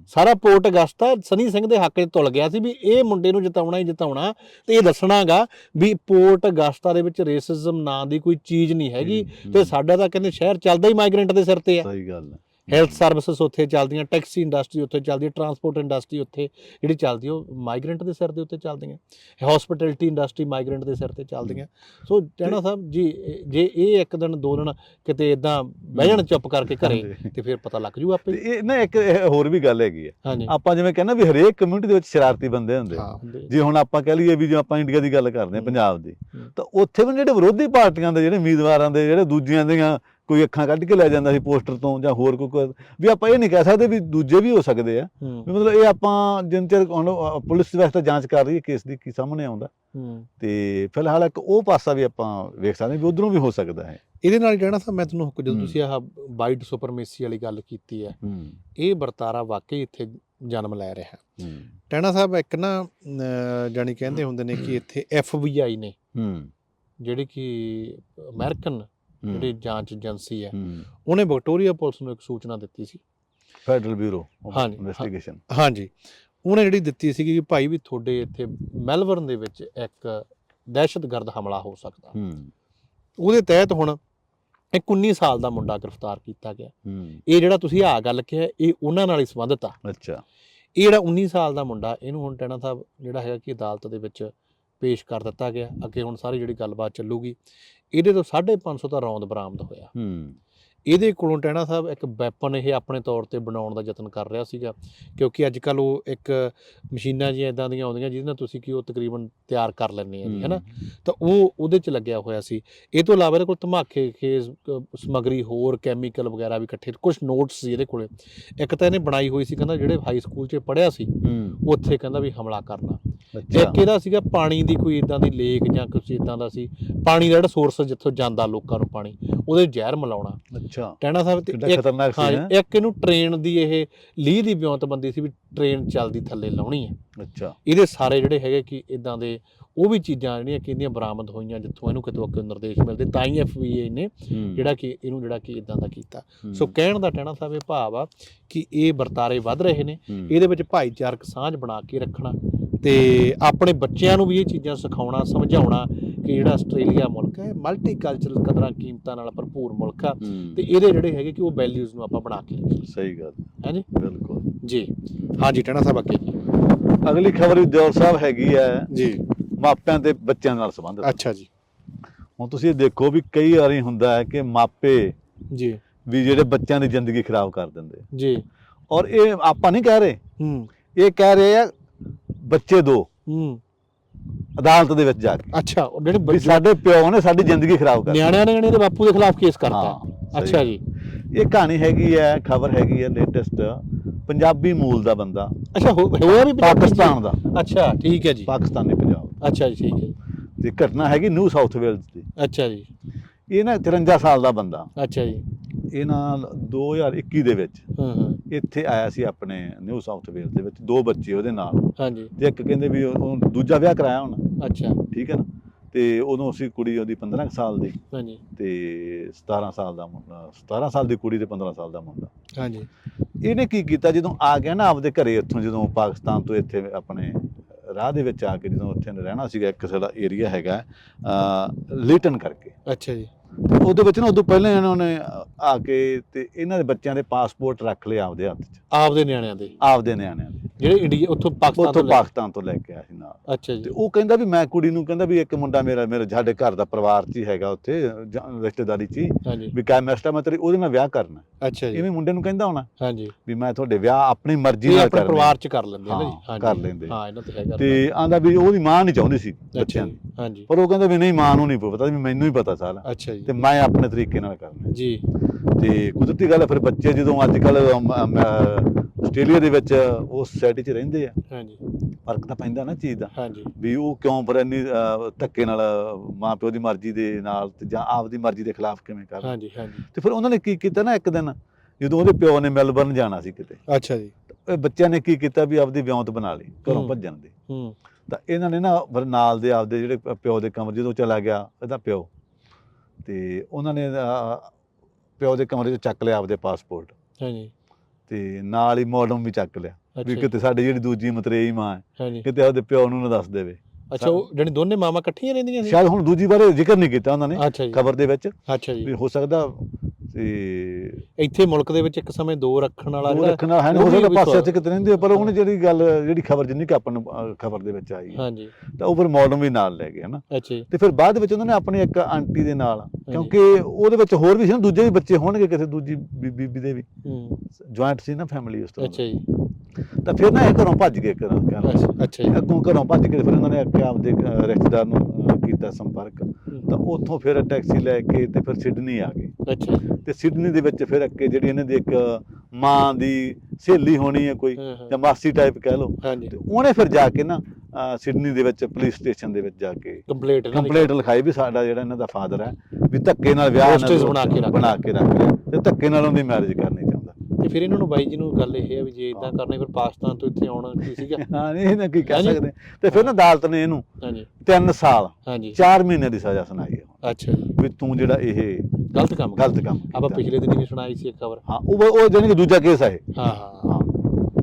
ਸਾਰਾ ਪੋਰਟ ਅਗਸਟਾ ਸਨੀ ਸਿੰਘ ਦੇ ਹੱਕ 'ਚ ਤੁਲ ਗਿਆ ਸੀ ਵੀ ਇਹ ਮੁੰਡੇ ਨੂੰ ਜਿਤਾਉਣਾ ਹੀ ਜਿਤਾਉਣਾ। ਤੇ ਇਹ ਦੱਸਣਾਗਾ ਵੀ ਪੋਰਟ ਅਗਸਟਾ ਦੇ ਵਿੱਚ ਰੇਸਿਜ਼ਮ ਨਾਂ ਦੀ ਕੋਈ ਚੀਜ਼ ਨਹੀਂ ਹੈਗੀ ਤੇ ਸਾਡਾ ਤਾਂ ਕਹਿੰਦੇ ਸ਼ਹਿਰ ਚੱਲਦਾ ਹੀ ਮਾਈਗ੍ਰੈਂਟ ਦੇ ਸਿਰ ਤੇ ਆ। ਸਹੀ ਗੱਲ ਹੈ। ਹੈਲਥ ਸਰਵਿਸਿਜ਼ ਉੱਥੇ ਚੱਲਦੀਆਂ ਟੈਕਸੀ ਇੰਡਸਟਰੀ ਉੱਥੇ ਚੱਲਦੀ ਹੈ ਟਰਾਂਸਪੋਰਟ ਇੰਡਸਟਰੀ ਉੱਥੇ ਜਿਹੜੀ ਚੱਲਦੀ ਉਹ ਮਾਈਗ੍ਰੈਂਟ ਦੇ ਸਿਰ ਦੇ ਉੱਤੇ ਚੱਲਦੀਆਂ। ਹਸਪਿਟੈਲਿਟੀ ਇੰਡਸਟਰੀ ਮਾਈਗ੍ਰੈਂਟ ਦੇ ਸਿਰ ਤੇ ਚੱਲਦੀਆਂ। ਸੋ ਟੈਣਾ ਸਾਹਿਬ ਜੀ ਜੇ ਇਹ ਇੱਕ ਦਿਨ ਦੋ ਦਿਨ ਕਿਤੇ ਇਦਾਂ ਬਹਿ ਜਾਣ ਚੁੱਪ ਕਰਕੇ ਘਰੇ। ਤੇ ਫਿਰ ਪਤਾ ਲੱਗ ਜੂ ਆਪੇ। ਇਹ ਨਾ ਇੱਕ ਹੋਰ ਵੀ ਗੱਲ ਹੈਗੀ ਆ। ਆਪਾਂ ਜਿਵੇਂ ਕਹਿੰਦੇ ਵੀ ਹਰੇਕ ਕਮਿਊਨਿਟੀ ਦੇ ਵਿੱਚ ਸ਼ਰਾਰਤੀ ਬੰਦੇ ਹੁੰਦੇ ਆ। ਜੇ ਹੁਣ ਆਪਾਂ ਕਹਿ ਲਈਏ ਵੀ ਜੇ ਆਪਾਂ ਇੰਡੀਆ ਦੀ ਗੱਲ ਕਰਦੇ ਹਾਂ ਹੂੰ। ਪੰਜਾਬ ਦੀ। ਤਾਂ ਉੱਥੇ ਵੀ ਜਿਹੜੇ ਵਿਰੋਧੀ ਪਾਰਟੀਆਂ ਦੇ ਜਿਹੜੇ ਉਮੀਦਵਾਰਾਂ ਦੇ ਜਿਹੜੇ ਦੂਜਿਆਂ ਦੀਆਂ ਕੋਈ ਅੱਖਾਂ ਕੱਢ ਕੇ ਲੈ ਜਾਂਦਾ ਸੀ ਪੋਸਟਰ ਤੋਂ ਜਾਂ ਹੋਰ ਕੋਈ ਵੀ ਆਪਾਂ ਇਹ ਨਹੀਂ ਕਹਿ ਸਕਦੇ ਵੀ ਦੂਜੇ ਵੀ ਹੋ ਸਕਦੇ ਆ। ਵੀ ਮਤਲਬ ਇਹ ਆਪਾਂ ਜਿੰਨ ਚਿਰ ਪੁਲਿਸ ਵੈਸੇ ਜਾਂਚ ਕਰ ਰਹੀ ਹੈ ਕੇਸ ਦੀ ਕੀ ਸਾਹਮਣੇ ਆਉਂਦਾ। ਤੇ ਫਿਲਹਾਲ ਇੱਕ ਉਹ ਪਾਸਾ ਵੀ ਆਪਾਂ ਵੇਖ ਸਕਦੇ ਵੀ ਉਧਰੋਂ ਵੀ ਹੋ ਸਕਦਾ ਹੈ। ਇਹਦੇ ਨਾਲ ਕਹਿਣਾ ਸਾਹਿਬ ਮੈਂ ਤੁਹਾਨੂੰ ਜਦੋਂ। ਤੁਸੀਂ ਆਹ ਵਾਈਟ ਸੁਪਰਮੇਸੀ ਵਾਲੀ ਗੱਲ ਕੀਤੀ ਹੈ ਇਹ ਵਰਤਾਰਾ ਵਾਕਈ ਇੱਥੇ ਜਨਮ ਲੈ ਰਿਹਾ। ਟੈਣਾ ਸਾਹਿਬ ਇੱਕ ਨਾ ਜਾਣੀ ਕਹਿੰਦੇ ਹੁੰਦੇ ਨੇ ਕਿ ਇੱਥੇ FBI ਨੇ ਹੂੰ। ਜਿਹੜੀ ਕਿ ਅਮਰੀਕਨ ਜਿਹੜੀ ਜਾਂਚ ਏਜੰਸੀ ਹੈ। ਉਹਨੇ ਵਿਕਟੋਰੀਆ ਪੁਲਿਸ ਨੂੰ ਇੱਕ ਸੂਚਨਾ ਦਿੱਤੀ ਸੀ। ਫੈਡਰਲ ਬਿਊਰੋ ਹਾਂਜੀ, ਇਨਵੈਸਟੀਗੇਸ਼ਨ। ਹਾਂਜੀ। ਉਹਨੇ ਜਿਹੜੀ ਦਿੱਤੀ ਸੀ ਕਿ ਭਾਈ ਵੀ ਤੁਹਾਡੇ ਇੱਥੇ ਮੈਲਬਰਨ ਦੇ ਵਿੱਚ ਇੱਕ ਦਹਿਸ਼ਤਗਰਦ ਹਮਲਾ ਹੋ ਸਕਦਾ। ਹੂੰ। ਉਹਦੇ ਤਹਿਤ ਹੁਣ ਇੱਕ 19 ਸਾਲ ਦਾ ਮੁੰਡਾ ਗ੍ਰਿਫਤਾਰ ਕੀਤਾ ਗਿਆ। ਇਹ ਜਿਹੜਾ ਤੁਸੀਂ ਆ ਗੱਲ ਕਿਹਾ ਇਹ ਉਹਨਾਂ ਨਾਲ ਹੀ ਸੰਬੰਧਿਤ ਆ। ਅੱਛਾ। ਇਹ ਜਿਹੜਾ 19 ਸਾਲ ਦਾ ਮੁੰਡਾ ਇਹਨੂੰ ਹੁਣ ਟੈਣਾ ਸਾਹਿਬ ਜਿਹੜਾ ਹੈਗਾ ਕਿ ਅਦਾਲਤ ਦੇ ਵਿੱਚ ਪੇਸ਼ ਕਰ ਦਿੱਤਾ ਗਿਆ। ਅੱਗੇ ਹੁਣ ਸਾਰੀ ਜਿਹੜੀ ਗੱਲਬਾਤ ਚੱਲੂਗੀ, ਇਹਦੇ ਤੋਂ 550 ਦਾ ਰੌਂਦ ਬਰਾਮਦ ਹੋਇਆ। ਹੂੰ। ਇਹਦੇ ਕੋਲੋਂ ਟੈਣਾ ਸਾਹਿਬ ਇੱਕ ਵੈਪਨ ਇਹ ਆਪਣੇ ਤੌਰ ਤੇ ਬਣਾਉਣ ਦਾ ਯਤਨ ਕਰ ਰਿਹਾ ਸੀਗਾ ਕਿਉਂਕਿ ਅੱਜ ਕੱਲ ਉਹ ਇੱਕ ਮਸ਼ੀਨਾਂ ਜਿਹੀਆਂ ਇਦਾਂ ਦੀਆਂ ਆਉਂਦੀਆਂ ਜਿਹਦੇ ਨਾਲ ਤੁਸੀਂ ਕੀ ਉਹ ਤਕਰੀਬਨ ਤਿਆਰ ਕਰ ਲੈਂਦੇ ਆ ਜੀ ਹੈਨਾ? ਤਾਂ ਉਹ ਉਹਦੇ ਚ ਲੱਗਿਆ ਹੋਇਆ ਸੀ। ਇਹ ਤੋਂ ਇਲਾਵਾ ਇਹਦੇ ਕੋਲ ਧਮਾਕੇ ਅ, ਸਮੱਗਰੀ ਹੋਰ ਕੈਮੀਕਲ ਵਗੈਰਾ ਵੀ ਇਕੱਠੇ ਕੁਝ ਨੋਟਸ ਸੀ ਇਹਦੇ ਕੋਲੇ। ਇੱਕ ਤਾਂ ਇਹਨੇ ਬਣਾਈ ਹੋਈ ਸੀ ਕਹਿੰਦਾ ਜਿਹੜੇ ਹਾਈ ਸਕੂਲ 'ਚ ਪੜ੍ਹਿਆ ਸੀ ਉੱਥੇ ਕਹਿੰਦਾ ਵੀ ਹਮਲਾ ਕਰਨਾ। ਇੱਕ ਇਹਦਾ ਸੀਗਾ ਪਾਣੀ ਦੀ ਕੋਈ ਇਦਾਂ ਦੀ ਲੇਕ ਜਾਂ ਕੁਝ ਇਦਾਂ ਦਾ ਸੀ। ਪਾਣੀ ਦਾ ਜਿਹੜਾ ਸੋਰਸ ਜਿੱਥੋਂ ਜਾਂਦਾ ਲੋਕਾਂ ਨੂੰ ਪਾਣੀ ਉਹਦੇ ਜ਼ਹਿਰ ਮਿਲਾਉਣਾ। ਅੱਛਾ। ਟੈਣਾ ਸਾਹਿਬ ਤੇ ਇੱਕ ਖਤਰਨਾਕ ਸੀ ਹਾਂ ਹੈਂ? ਇੱਕ ਇਹਨੂੰ ਟ੍ਰੇਨ ਦੀ ਇਹ ਲੀਹ ਦੀ ਬਿਉਂਤਬੰਦੀ ਸੀ ਵੀ ਟ੍ਰੇਨ ਚੱਲਦੀ ਥੱਲੇ ਲਾਉਣੀ ਹੈ। ਅੱਛਾ। ਇਹਦੇ ਸਾਰੇ ਜਿਹੜੇ ਹੈਗੇ ਕਿ ਇਦਾਂ ਦੇ ਉਹ ਵੀ ਚੀਜ਼ਾਂ ਜਿਹੜੀਆਂ ਕਿ ਇਹਦੀਆਂ ਬਰਾਮਦ ਹੋਈਆਂ ਜਿੱਥੋਂ ਇਹਨੂੰ ਕਿਤੋਂ ਅੱਗੇ ਨਿਰਦੇਸ਼ ਮਿਲਦੇ ਤਾਂ ਹੀ ਐਫਬੀਏ ਨੇ ਜਿਹੜਾ ਕਿ ਇਹਨੂੰ ਜਿਹੜਾ ਕਿ ਇਦਾਂ ਦਾ ਕੀਤਾ। ਸੋ ਕਹਿਣ ਦਾ ਟੈਣਾ ਸਾਹਿਬ ਇਹ ਭਾਵ ਆ ਕਿ ਇਹ ਵਰਤਾਰੇ ਵੱਧ ਰਹੇ ਨੇ। ਇਹਦੇ ਵਿੱਚ ਭਾਈਚਾਰਕ ਸਾਂਝ ਬਣਾ ਕੇ ਰੱਖਣਾ। ਤੇ ਆਪਣੇ ਬੱਚਿਆਂ ਨੂੰ ਵੀ ਇਹ ਚੀਜ਼ਾਂ ਸਿਖਾਉਣਾ ਸਮਝਾਉਣਾ ਕਿ ਜਿਹੜਾ ਆਸਟ੍ਰੇਲੀਆ ਮੁਲਕ ਹੈ ਮਲਟੀਕਲਚਰਲ ਕਦਰਾਂ ਕੀਮਤਾਂ ਨਾਲ ਭਰਪੂਰ ਮੁਲਕ ਆ ਹੂੰ, ਤੇ ਇਹਦੇ ਜਿਹੜੇ ਹੈਗੇ ਕਿ ਉਹ ਵੈਲਿਊਜ਼ ਨੂੰ ਆਪਾਂ ਬਣਾ ਕੇ ਰੱਖੀਏ। ਸਹੀ ਗੱਲ। ਹੈ ਜੀ? ਬਿਲਕੁਲ। ਜੀ। ਹਾਂਜੀ ਟੈਣਾ ਸਾਹਿਬ ਅੱਗੇ ਜੀ। ਅਗਲੀ ਖਬਰ ਵੀ ਦਿਓਲ ਸਾਹਿਬ ਹੈਗੀ ਹੈ ਜੀ। ਮਾਪਿਆਂ ਤੇ ਬੱਚਿਆਂ ਨਾਲ ਸੰਬੰਧਿਤ। ਅੱਛਾ ਜੀ। ਹੁਣ ਤੁਸੀਂ ਇਹ ਦੇਖੋ ਵੀ ਕਈ ਵਾਰੀ ਹੁੰਦਾ ਹੈ ਕਿ ਮਾਪੇ ਜੀ। ਵੀ ਜਿਹੜੇ ਬੱਚਿਆਂ ਦੀ ਜ਼ਿੰਦਗੀ ਖਰਾਬ ਕਰ ਦਿੰਦੇ। ਜੀ। ਔਰ ਇਹ ਆਪਾਂ ਨਹੀਂ ਕਹਿ ਰਹੇ। ਹੂੰ। ਇਹ ਕਹਿ ਰਹੇ ਆ ਬੱਚੇ ਦੋ ਹੂੰ। ਅਦਾਲਤ ਦੇ ਵਿੱਚ ਜਾ ਕੇ। ਅੱਛਾ ਉਹ ਜਿਹੜੇ ਵੀ ਬੱਚੇ- ਸਾਡੇ ਪਿਓ ਨੇ ਸਾਡੀ ਜ਼ਿੰਦਗੀ ਖਰਾਬ ਕਰ ਨਿਆਣਿਆਂ ਨੇ ਇਹਦੇ ਬਾਪੂ ਦੇ ਖਿਲਾਫ ਕੇਸ ਕਰਤਾ। ਸਹੀ। ਅੱਛਾ ਜੀ। ਇਹ ਕਹਾਣੀ ਹੈਗੀ ਹੈ ਖਬਰ ਹੈਗੀ ਹੈ ਲੇਟੈਸਟ। ਪੰਜਾਬੀ ਮੂਲ ਦਾ ਬੰਦਾ। ਅੱਛਾ ਹੋ- ਹੋਇਆ ਵੀ ਪੰਜਾਬੀ ਚ? ਪਾਕਿਸਤਾਨ ਦਾ। ਅੱਛਾ ਠੀਕ ਹੈ ਜੀ। ਪਾਕਿਸਤਾਨੀ ਪੰਜਾਬ। ਅੱਛਾ ਜੀ ਠੀਕ ਹੈ ਜੀ। ਤੇ ਘਟਨਾ ਹੈਗੀ ਨਿਊ ਸਾਊਥ ਵੇਲਜ਼ ਦੀ। ਅੱਛਾ ਜੀ। ਇਹ ਨਾ 53 ਸਾਲ ਦਾ ਬੰਦਾ। ਅੱਛਾ ਜੀ। ਇਹ ਨਾਲ 2021 ਦੇ ਵਿੱਚ ਹਾਂ ਹਾਂ। ਇੱਥੇ ਆਇਆ ਸੀ ਆਪਣੇ ਨਿਊ ਸਾਊਥ ਵੇਲਜ਼ ਦੇ ਵਿੱਚ ਦੋ ਬੱਚੇ ਉਹਦੇ ਨਾਲ। ਹਾਂਜੀ। ਤੇ ਇੱਕ ਕਹਿੰਦੇ ਵੀ ਉਹ- ਦੂਜਾ ਵਿਆਹ ਕਰਾਇਆ ਹੁਣ। ਅੱਛਾ। ਠੀਕ ਹੈ ਨਾ? ਤੇ ਉਦੋਂ ਸੀ ਕੁੜੀ ਉਹਦੀ 15 ਕੁ ਸਾਲ ਦੀ। ਹਾਂਜੀ। ਤੇ 17 ਸਾਲ ਦਾ ਮੁੰਡਾ 17 ਸਾਲ ਦੀ ਕੁੜੀ ਤੇ 15 ਸਾਲ ਦਾ ਮੁੰਡਾ। ਹਾਂਜੀ। ਇਹਨੇ ਕੀ ਕੀਤਾ? ਜਦੋਂ ਆ ਗਿਆ ਨਾ ਆਪਦੇ ਘਰੇ ਇੱਥੋਂ ਜਦੋਂ ਪਾਕਿਸਤਾਨ ਤੋਂ ਇੱਥੇ ਆਪਣੇ ਰਾਹ ਦੇ ਵਿੱਚ ਆ ਕੇ ਜਦੋਂ ਉੱਥੇ ਰਹਿਣਾ ਸੀਗਾ ਇੱਕ ਸਾਡਾ ਏਰੀਆ ਹੈਗਾ ਲੀਟਨ ਕਰਕੇ। ਅੱਛਾ ਜੀ। ਉਹਦੇ ਵਿੱਚ ਨਾ ਉਦੋਂ ਪਹਿਲਾਂ ਇਹਨਾਂ ਨੇ ਆ ਕੇ ਤੇ ਇਹਨਾਂ ਦੇ ਬੱਚਿਆਂ ਦੇ ਪਾਸਪੋਰਟ ਰੱਖ ਲਏ ਆਪਦੇ ਹੱਥ 'ਚ। ਆਪਦੇ ਨਿਆਣਿਆਂ ਦੇ। ਆਪਦੇ ਨਿਆਣਿਆਂ ਦੇ। ਜਿਹੜੇ ਇੰਡੀਆ ਉੱਥੋਂ ਪਾਕਿਸਤਾਨ ਉੱਥੋਂ ਤੋਂ ਲੈ- ਪਾਕਿਸਤਾਨ ਤੋਂ ਲੈ ਕੇ ਆਇਆ ਸੀ ਨਾਲ। ਅੱਛਾ ਤੇ ਜੀ ਉਹ ਕਹਿੰਦਾ ਵੀ ਮੈਂ ਕੁੜੀ ਨੂੰ ਕਹਿੰਦਾ ਵੀ ਇੱਕ ਮੁੰਡਾ ਮੇਰਾ ਮੇਰੇ ਸਾਡੇ ਘਰ ਦਾ ਪਰਿਵਾਰ 'ਚ ਹੀ ਹੈਗਾ ਉੱਥੇ ਜਾਂ ਰਿਸ਼ਤੇਦਾਰੀ 'ਚ ਹੀ ਹਾਂਜੀ। ਵੀ ਕੈਮਿਸਟਾ ਮੈਂ ਤੇਰੀ ਉਹਦੇ ਨਾਲ ਵਿਆਹ ਕਰਨਾ ਅੱਛਾ ਜੀ। ਇਵੇਂ ਮੁੰਡੇ ਨੂੰ ਕਹਿੰਦਾ ਹੋਣਾ। ਹਾਂਜੀ। ਵੀ ਮੈਂ ਤੁਹਾਡੇ ਵਿਆਹ ਆਪਣੀ ਮਰਜ਼ੀ ਇਹ ਨਾਲ ਆਪਣੇ ਕਰਨੇ ਪਰਿਵਾਰ ਚ ਕਰ ਲੈਂਦੇ ਆ ਨਾ ਜੀ। ਹਾਂ, ਕਰ ਲੈਂਦੇ। ਹਾਂ ਇਹਨਾਂ ਤੇ ਹੈਗਾ ਤੇ ਆਂਦਾ ਵੀ ਉਹਦੀ ਮਾਂ ਨਹੀਂ ਚਾਹੁੰਦੀ ਸੀ ਬੱਚਿਆਂ ਦੀ। ਹਾਂਜੀ। ਪਰ ਉਹ ਕਹਿੰਦਾ ਵੀ ਨਹੀਂ ਮਾਂ ਨੂੰ ਨਹੀਂ ਪਤਾ ਵੀ ਮੈਨੂੰ ਹੀ ਪਤਾ ਸਾਰਾ। ਅੱਛਾ ਜੀ। ਤੇ ਮੈਂ ਆਪਣੇ ਤਰੀਕੇ ਨਾਲ ਕਰਨਾ ਜੀ। ਤੇ ਕੁਦਰਤੀ ਗੱਲ ਹੈ ਫਿਰ ਬੱਚੇ ਜਦੋਂ ਅੱਜ ਕੱਲ ਆਸਟ੍ਰੇਲੀਆ ਦੇ ਵਿੱਚ ਉਸ ਸੋਸਾਇਟੀ 'ਚ ਰਹਿੰਦੇ ਆ। ਹਾਂਜੀ। ਫ਼ਰਕ ਤਾਂ ਪੈਂਦਾ ਨਾ ਚੀਜ਼ ਦਾ। ਹਾਂਜੀ। ਵੀ ਉਹ ਕਿਉਂ ਫਿਰ ਇੰਨੀ ਅਹ, ਧੱਕੇ ਨਾਲ ਮਾਂ ਪਿਓ ਦੀ ਮਰਜ਼ੀ ਦੇ ਨਾਲ ਤੇ ਜਾਂ ਆਪਦੀ ਮਰਜ਼ੀ ਦੇ ਖਿਲਾਫ ਕਿਵੇਂ ਕਰ ਹਾਂਜੀ ਹਾਂਜੀ। ਤੇ ਫਿਰ ਉਹਨਾਂ ਨੇ ਕੀ ਕੀਤਾ ਨਾ ਇੱਕ ਦਿਨ ਜਦੋਂ ਉਹਦੇ ਪਿਓ ਨੇ ਮੈਲਬਰਨ ਜਾਣਾ ਸੀ ਕਿਤੇ। ਅੱਛਾ ਜੀ। ਇਹ ਬੱਚਿਆਂ ਨੇ ਕੀ ਕੀਤਾ ਵੀ ਆਪਦੀ ਵਿਉਂਤ ਬਣਾ ਲਈ ਘਰੋਂ ਹੂੰ। ਭੱਜਣ ਦੀ। ਹੂੰ। ਤਾਂ ਇਹਨਾਂ ਨੇ ਨਾ ਫਿਰ ਨਾਲ ਦੇ ਆਪਦੇ ਜਿਹੜੇ ਪ- ਪਿਓ ਦੇ ਕਮਰੇ ਜਦੋਂ ਚਲਾ ਗਿਆ ਇਹਦਾ ਪਿਓ ਤੇ ਉਹਨਾਂ ਨੇ ਅਹ, ਪਿਓ ਦੇ ਕਮਰੇ 'ਚ ਚੱਕ ਲਿਆ ਆਪਦੇ ਪਾਸਪੋਰਟ। ਹਾਂਜੀ। ਤੇ ਨਾਲ ਹੀ ਮੋਡਮ ਵੀ ਚੱਕ ਲਿਆ। ਵੀ ਕਿਤੇ ਸਾਡੀ ਜਿਹੜੀ ਦੂਜੀ ਮਤਰੇਈ ਮਾਂ ਹੈ ਕਿਤੇ ਆਪਦੇ ਪਿਓ ਨੂੰ ਨਾ ਦੱਸ ਦੇਵੇ। ਅੱਛਾ ਉਹ ਜਿਹੜੀ ਦੋਨੇ ਮਾਮਾ ਇਕੱਠੀਆਂ ਰਹਿੰਦੀਆਂ ਸੀ? ਸ਼ਾਇਦ ਹੁਣ ਦੂਜੀ ਬਾਰੇ ਜ਼ਿਕਰ ਨਹੀਂ ਕੀਤਾ ਉਹਨਾਂ ਨੇ ਖਬਰ ਦੇ ਵਿੱਚ। ਅੱਛਾ ਜੀ। ਵੀ ਹੋ ਸਕਦਾ ਤੇ ਇੱਥੇ ਮੁਲਕ ਦੇ ਵਿੱਚ ਇੱਕ ਸਮੇਂ ਦੋ ਰੱਖਣ ਵਾਲਾ ਜਿਹੜਾ ਰੱਖਣਾ ਹੈ ਨਾ ਉਹ ਹੋ ਵੀ ਸਕਦਾ ਵੀ ਪਾਸੇ ਚ ਕਿਤੇ ਰਹਿੰਦੇ ਪਰ ਉਹਨੇ ਜਿਹੜੀ ਗੱਲ ਜਿਹੜੀ ਖਬਰ ਜਿੰਨੀ ਕਿ ਆਪਾਂ ਨੂੰ ਖਬਰ ਦੇ ਵਿੱਚ ਆਈ ਹਾਂਜੀ। ਤਾਂ ਉਹ ਫਿਰ ਮੋਡਮ ਵੀ ਨਾਲ ਲੈ ਗਏ ਹਨਾ? ਤੇ ਫਿਰ ਬਾਅਦ ਵਿੱਚ ਉਹਨਾਂ ਨੇ ਆਪਣੀ ਇੱਕ ਆਂਟੀ ਦੇ ਨਾਲ ਕਿਉਂਕਿ ਉਹਦੇ ਵਿੱਚ ਹੋਰ ਵੀ ਸੀ ਨਾ ਦੂਜੇ ਵੀ ਬੱਚੇ ਹੋਣਗੇ ਕਿਸੇ ਦੂਜੀ ਬੀਬੀ ਦੇ ਵੀ। ਹੂੰ। ਜੁਆਇੰਟ ਸੀ ਨਾ ਫੈਮਿਲੀ ਉਸ ਤੋਂ ਅੱਛਾ ਜੀ। ਤਾਂ ਫਿਰ ਨਾ ਇਹ ਘਰੋਂ ਭੱਜ ਗਏ ਘਰੋਂ ਘਰੋਂ। ਅੱਛਾ ਜੀ। ਅੱਗੋਂ ਘਰੋਂ ਭੱਜ ਕੇ ਫਿਰ ਉਹਨਾਂ ਨੇ ਅੱਗੇ ਆਪਦੇ ਅਹ, ਰਿਸ਼ਤੇਦਾਰ ਨੂੰ ਅਹ, ਕੀਤਾ ਸੰਪਰਕ। ਤਾਂ ਉੱਥੋਂ ਫਿਰ ਟੈਕਸੀ ਲੈ ਕੇ ਤੇ ਫਿਰ ਸਿਡਨੀ ਆ ਗਏ। ਅੱਛਾ। ਤੇ ਸਿਡਨੀ ਦੇ ਵਿੱਚ ਫਿਰ ਅੱਗੇ ਜਿਹੜੀ ਇਹਨਾਂ ਦੀ ਇੱਕ ਮਾਂ ਦੀ ਸਹੇਲੀ ਹੋਣੀ ਹੈ ਕੋਈ ਹਾਂ, ਹਾਂ। ਜਾਂ ਮਾਸੀ ਟਾਈਪ ਕਹਿ ਲਓ ਹਾਂਜੀ। ਤੇ ਉਹਨੇ ਫਿਰ ਜਾ ਕੇ ਨਾ ਅਹ, ਸਿਡਨੀ ਦੇ ਵਿੱਚ ਪੁਲਿਸ ਸਟੇਸ਼ਨ ਦੇ ਵਿੱਚ ਜਾ ਕੇ ਕੰਪਲੀਟ ਕੰਪਲੇਂਟ ਲਿਖਾਈ ਵੀ ਸਾਡਾ ਜਿਹੜਾ ਇਹਨਾਂ ਦਾ ਫਾਦਰ ਹੈ ਵੀ ਧੱਕੇ ਨਾਲ ਵਿਆਹ Hostage ਬਣਾ ਕੇ ਰੱਖ ਬਣਾ ਕੇ ਰੱਖ ਲਿਆ ਤੇ ਧੱਕੇ ਨਾਲ ਉਹਦੀ ਮੈਰਿਜ ਕਰਨੀ ਤੇ ਫਿਰ ਇਹਨਾਂ ਨੂੰ ਬਾਈ ਜੀ ਨੂੰ ਗੱਲ ਇਹ ਹੈ ਵੀ ਜੇ ਇਦਾਂ ਕਰਨਾ ਫਿਰ ਪਾਕਿਸਤਾਨ ਤੋਂ ਇੱਥੇ ਆਉਣਾ ਕੀ ਸੀਗਾ? ਹਾਂ ਨਹੀਂ ਇਹਨਾਂ ਕੀ ਕਹਿ। ਸਕਦੇ? ਤੇ ਫਿਰ ਨਾ ਅਦਾਲਤ ਨੇ ਇਹਨੂੰ ਹਾਂਜੀ। 3 ਸਾਲ ਹਾਂਜੀ। 4 ਮਹੀਨੇ ਦੀ ਸਜ਼ਾ ਸੁਣਾਈ ਹੈ। ਅੱਛਾ। ਵੀ ਤੂੰ ਜਿਹੜਾ ਇਹ ਗਲਤ ਕੰਮ ਗਲਤ ਕੰਮ ਆਪਾਂ। ਪਿਛਲੇ ਦਿਨ ਵੀ ਸੁਣਾਈ ਸੀ ਇੱਕ ਖਬਰ। ਹਾਂ ਉਹ ਉਹ ਜਾਨੀ ਕਿ ਦੂਜਾ ਕੇਸ। ਹਾਂ ਹਾਂ। ਹਾਂ।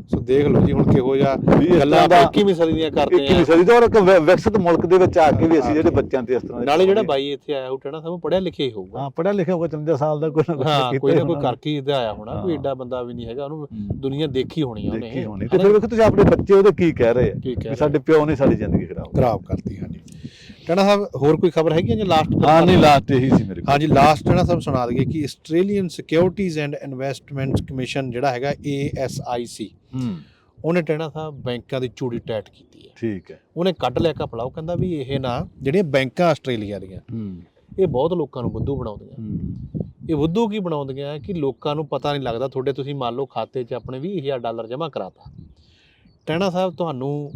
ਸੋ ਦੇਖ ਲਓ ਜੀ ਹੁਣ ਕਿਹੋ ਜਿਹਾ ਗੱਲਾਂ ਤਰ੍ਹਾਂ ਦਾ ਆਪਾਂ 21ਵੀਂ ਸਦੀ ਦੀਆਂ ਕਰਦੇ ਆ। ਸਦੀ ਦਾ ਔਰ ਇੱਕ ਵਿਕਸਿਤ ਮੁਲਕ ਦੇ ਵਿੱਚ ਆ ਕੇ ਵੀ ਅਸੀਂ ਜਿਹੜੇ ਬੱਚਿਆਂ ਤੇ ਇਸ ਤਰ੍ਹਾਂ ਦੇ ਨਾਲੇ ਜਿਹੜਾ ਬਾਈ ਇੱਥੇ ਆਇਆ ਹੋਊ ਟਣਾ ਸਭ ਪੜਿਆ ਲਿਖਿਆ ਹੀ ਹੋਊਗਾ। ਹਾਂ ਪੜਿਆ ਲਿਖਿਆ ਹੋਗਾ 53 ਸਾਲ ਦਾ ਕੋਈ ਨਾ ਕੋਈ ਹੀ ਨਾ ਕੋਈ। ਕਰਕੇ ਹੀ ਆਇਆ ਹੋਣਾ ਕੋਈ। ਏਡਾ ਬੰਦਾ ਵੀ ਨਹੀਂ ਹੈਗਾ ਉਹਨੂੰ। ਦੁਨੀਆ ਦੇਖੀ ਹੋਣੀ ਆ ਉਹਨੇ। ਦੇਖੀ ਹੋਣੀ। ਤੇ ਫਿਰ ਵੇਖੋ ਤੁਸੀਂ ਆਪਣੇ ਬੱਚੇ ਉਹਦੇ ਕੀ ਕਹਿ ਰਹੇ ਆ? ਸਾਡੇ ਪਿਓ ਨੇ ਸਾਡੀ ਜ਼ਿੰਦਗੀ ਖਰਾਬ ਖਰਾਬ ਕਰਤੀ ਹਾਂਜੀ। ਟਣਾ ਸਾਹਿਬ ਹੋਰ ਕੋਈ ਖਬਰ ਹੈਗੀ ਹੈ ਜਾਂ ਲਾਸਟ ਹਾਂ ਨਹੀਂ ਲਾਸਟ ਇਹੀ ਸੀ ਮੇਰੇ ਕੋਲ। ਹਾਂਜੀ ਲਾਸਟ ਟਣਾ ਸਾਹਿਬ ਸੁਣਾ ਦਈਏ ਕਿ Australian securities and investments commission ਜਿਹੜਾ ਹੈਗਾ ASIC ਹੂੰ। ਉਹਨੇ ਟਣਾ ਸਾਹਿਬ ਬੈਂਕਾਂ ਦੀ ਚੂੜੀ ਟੈਟ ਕੀਤੀ ਹੈ। ਠੀਕ ਹੈ। ਉਹਨੇ ਕੱਢ ਲਿਆ ਕਪੜਾ ਉਹ ਕਹਿੰਦਾ ਵੀ ਇਹ ਨਾ ਜਿਹੜੀਆਂ ਬੈਂਕਾਂ ਆਸਟ੍ਰੇਲੀਆ ਦੀਆਂ ਹੂੰ। ਇਹ ਬਹੁਤ ਲੋਕਾਂ ਨੂੰ ਬੁੱਧੂ ਬਣਾਉਂਦੀਆਂ। ਹੂੰ। ਇਹ ਬੁੱਧੂ ਕੀ ਬਣਾਉਂਦੀਆਂ ਕਿ ਲੋਕਾਂ ਨੂੰ ਪਤਾ ਨਹੀਂ ਲੱਗਦਾ ਤੁਹਾਡੇ ਤੁਸੀਂ ਮੰਨ ਲਓ ਖਾਤੇ 'ਚ ਆਪਣੇ 20000 ਡਾਲਰ ਜਮ੍ਹਾਂ ਕਰਾਤਾ। ਟਹਿਣਾ ਸਾਹਿਬ ਤੁਹਾਨੂੰ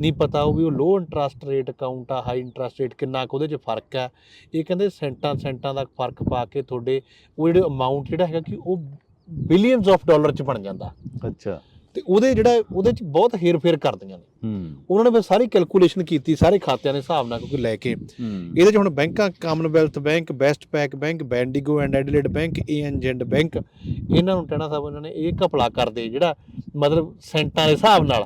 ਨਹੀਂ ਪਤਾ ਉਹ ਵੀ ਉਹ ਲੋ ਇੰਟਰਸਟ ਰੇਟ ਅਕਾਊਂਟ ਆ ਹਾਈ ਇੰਟਰਸਟ ਰੇਟ ਕਿੰਨਾ ਕੁ ਉਹਦੇ 'ਚ ਫ਼ਰਕ ਆ। ਇਹ ਕਹਿੰਦੇ ਸੈਂਟਾਂ ਸੈਂਟਾਂ ਦਾ ਫ਼ਰਕ ਪਾ ਕੇ ਤੁਹਾਡੇ ਉਹ ਜਿਹੜੇ ਅਮਾਉਂਟ ਜਿਹੜਾ ਹੈਗਾ ਕਿ ਉਹ ਬਿਲੀਅਨਸ ਆਫ ਡਾਲਰ 'ਚ ਬਣ ਜਾਂਦਾ। ਅੱਛਾ। ਤੇ ਉਹਦੇ ਜਿਹੜਾ ਉਹਦੇ 'ਚ ਬਹੁਤ ਹੇਰ-ਫੇਰ ਕਰਦੀਆਂ ਨੇ। ਹੂੰ। ਉਹਨਾਂ ਨੇ ਫਿਰ ਸਾਰੀ ਕੈਲਕੂਲੇਸ਼ਨ ਕੀਤੀ ਸਾਰੇ ਖਾਤਿਆਂ ਦੇ ਹਿਸਾਬ ਨਾਲ ਕਿਉਂਕਿ ਲੈ ਕੇ। ਇਹਦੇ 'ਚ ਹੁਣ ਬੈਂਕਾਂ Commonwealth bank Westpac bank Bendigo and Adelaide bank ANZ bank ਇਹਨਾਂ ਨੂੰ ਟੈਣਾ ਸਾਹਿਬ ਇਹਨਾਂ ਨੇ ਇਹ ਘਪਲਾ ਕਰਦੇ ਜਿਹੜਾ ਮਤਲਬ ਸੈਂਟਾਂ ਦੇ ਹਿਸਾਬ ਨਾਲ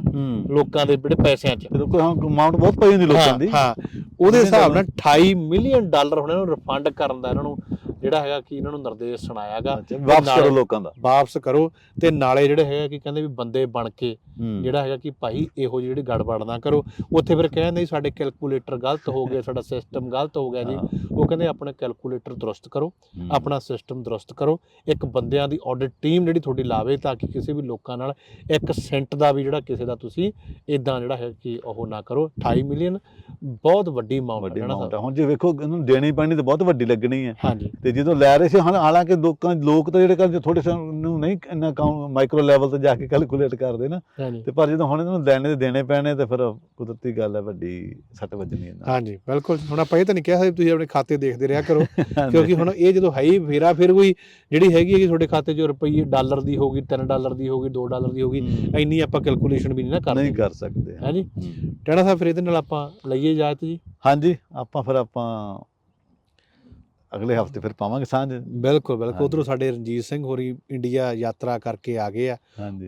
ਲੋਕਾਂ ਦੇ ਜਿਹੜੇ ਪੈਸਿਆਂ 'ਚ। ਕੋਈ ਹਾਂ ਅਮਾਉਂਟ ਬਹੁਤ ਪਈ ਹੁੰਦੀ ਲੋਕਾਂ ਦੀ। ਹਾਂ। ਉਹਦੇ ਹਿਸਾਬ ਨਾਲ ਨਾਲ 28 ਮਿਲੀਅਨ ਡਾਲਰ ਹੁਣ ਇਹਨਾਂ ਨੂੰ ਰਿਫੰਡ ਕਰਨ ਦਾ ਇਹਨਾਂ ਨੂੰ ਜਿਹੜਾ ਹੈਗਾ ਕਿ ਇਹਨਾਂ ਨੂੰ ਨਿਰਦੇਸ਼ ਸੁਣਾਇਆਗਾ ਵਾਪਸ ਕਰੋ ਲੋਕਾਂ ਦਾ। ਵਾਪਸ ਕਰੋ ਤੇ ਨਾਲੇ ਜਿਹੜੇ ਹੈਗਾ ਕਿ ਕਹਿੰਦੇ ਵੀ ਬੰਦੇ ਬਣ ਕੇ ਜਿਹੜਾ ਹੈਗਾ ਕਿ ਭਾਈ ਇਹੋ ਜਿਹੀ ਜਿਹੜੀ ਗੜਬੜ ਨਾ ਕਰੋ। ਉੱਥੇ ਫਿਰ ਕਹਿੰਦੇ ਜੀ ਸਾਡੇ ਕੈਲਕੂਲੇਟਰ ਗਲਤ ਹੋ ਗਏ ਸਾਡਾ ਸਿਸਟਮ ਗਲਤ ਹੋ ਗਿਆ ਜੀ। ਉਹ ਕਹਿੰਦੇ ਆਪਣੇ ਕੈਲਕੂਲੇਟਰ ਦਰੁਸਤ ਕਰੋ। ਆਪਣਾ ਸਿਸਟਮ ਦਰੁਸਤ ਕਰੋ। ਇੱਕ ਬੰਦਿਆਂ ਦੀ ਆਡਿਟ ਟੀਮ ਜਿਹੜੀ ਤੁਹਾਡੀ ਲਾਵੇ ਤਾਂ ਕਿ ਕਿਸੇ ਵੀ ਲੋਕਾਂ ਨਾਲ ਇੱਕ ਸੈਂਟ ਦਾ ਵੀ ਜਿਹੜਾ ਕਿਸੇ ਦਾ ਤੁਸੀਂ ਇਦਾਂ ਜਿਹੜਾ ਹੈ ਕਿ ਉਹ ਨਾ ਕਰੋ। 28 ਮਿਲੀਅਨ ਬਹੁਤ ਵੱਡੀ ਅਮਾਉਂਟ ਹੈ ਨਾ ਹੁਣ ਜੇ ਵੇਖੋ ਇਹਨੂੰ ਦੇਣੀ ਪੈਣੀ ਤਾਂ ਬਹੁਤ ਵੱਡੀ ਲੱਗਣੀ ਹੈ। ਹਾਂਜੀ। ਤੇ ਜਦੋਂ ਲੈ ਰਹੇ ਸੀ ਹਾਲ- ਹਾਲਾਂਕਿ ਲੋਕਾਂ ਲੋਕ ਤਾਂ ਜਿਹੜੇ ਕਰਦੇ ਥੋੜੇ ਨੂੰ ਨਹੀਂ ਇੰਨਾ ਮਾਈਕਰੋ ਲੈਵਲ ਤੇ ਜਾ ਕੇ ਕੈਲਕੂਲੇਟ ਕਰਦੇ ਨਾ। ਤੇ ਪਰ ਜਦੋਂ ਹੁਣ ਇਹਨਾਂ ਨੂੰ ਲੈਣੇ ਤੇ ਦੇਣੇ ਪੈਣੇ ਤੇ ਫਿਰ ਕੁਦਰਤੀ ਗੱਲ ਹੈ ਵੱਡੀ ਸੱਟ ਵੱਜਣੀ ਇਹਨਾਂ ਹਾਂਜੀ ਬਿਲਕੁਲ। ਹੁਣ ਆਪਾਂ ਇਹ ਤਾਂ ਨਹੀਂ ਕਿਹਾ ਸੀ ਤੁਸੀਂ ਆਪਣੇ ਖਾਤੇ ਦੇਖਦੇ ਰਿਹਾ ਕਰੋ। ਕਿਉਂਕਿ ਹੁਣ ਇਹ ਜਦੋਂ ਹੈ ਹੀ ਫੇਰਾ ਫਿਰ ਕੋਈ ਜਿਹੜੀ ਹੈਗੀ ਹੈ ਕਿ ਤੁਹਾਡੇ ਖਾਤੇ 'ਚ ਰੁਪਈਏ ਡਾਲਰ ਦੀ ਹੋਗੀ 3 ਡਾਲਰ ਦੀ ਹੋਗੀ 2 ਡਾਲਰ ਦੀ ਹੋਗੀ ਹੂੰ। ਇੰਨੀ ਆਪਾਂ ਕੈਲਕੂਲੇਸ਼ਨ ਵੀ ਨਹੀਂ ਨਾ ਕਰਦੇ। ਨਹੀਂ ਕਰ ਸਕਦੇ। ਹਾਂਜੀ। ਹੂੰ। ਟੈਣਾ ਸਾਹਿਬ ਫਿਰ ਇਹਦੇ ਨਾਲ ਆਪਾਂ ਲਈਏ ਇਜਾਜ਼ਤ ਜੀ? ਹਾਂਜੀ ਆਪਾਂ ਫਿਰ ਆਪਾਂ ਅਗਲੇ ਹਫ਼ਤੇ ਫਿਰ ਪਾਵਾਂਗੇ ਸਾਂਝ। ਬਿਲਕੁਲ ਬਿਲਕੁਲ। ਉਧਰੋਂ ਸਾਡੇ ਰਣਜੀਤ ਸਿੰਘ ਹੋਰੀ ਇੰਡੀਆ ਯਾਤਰਾ ਕਰਕੇ ਆ ਗਏ ਆ।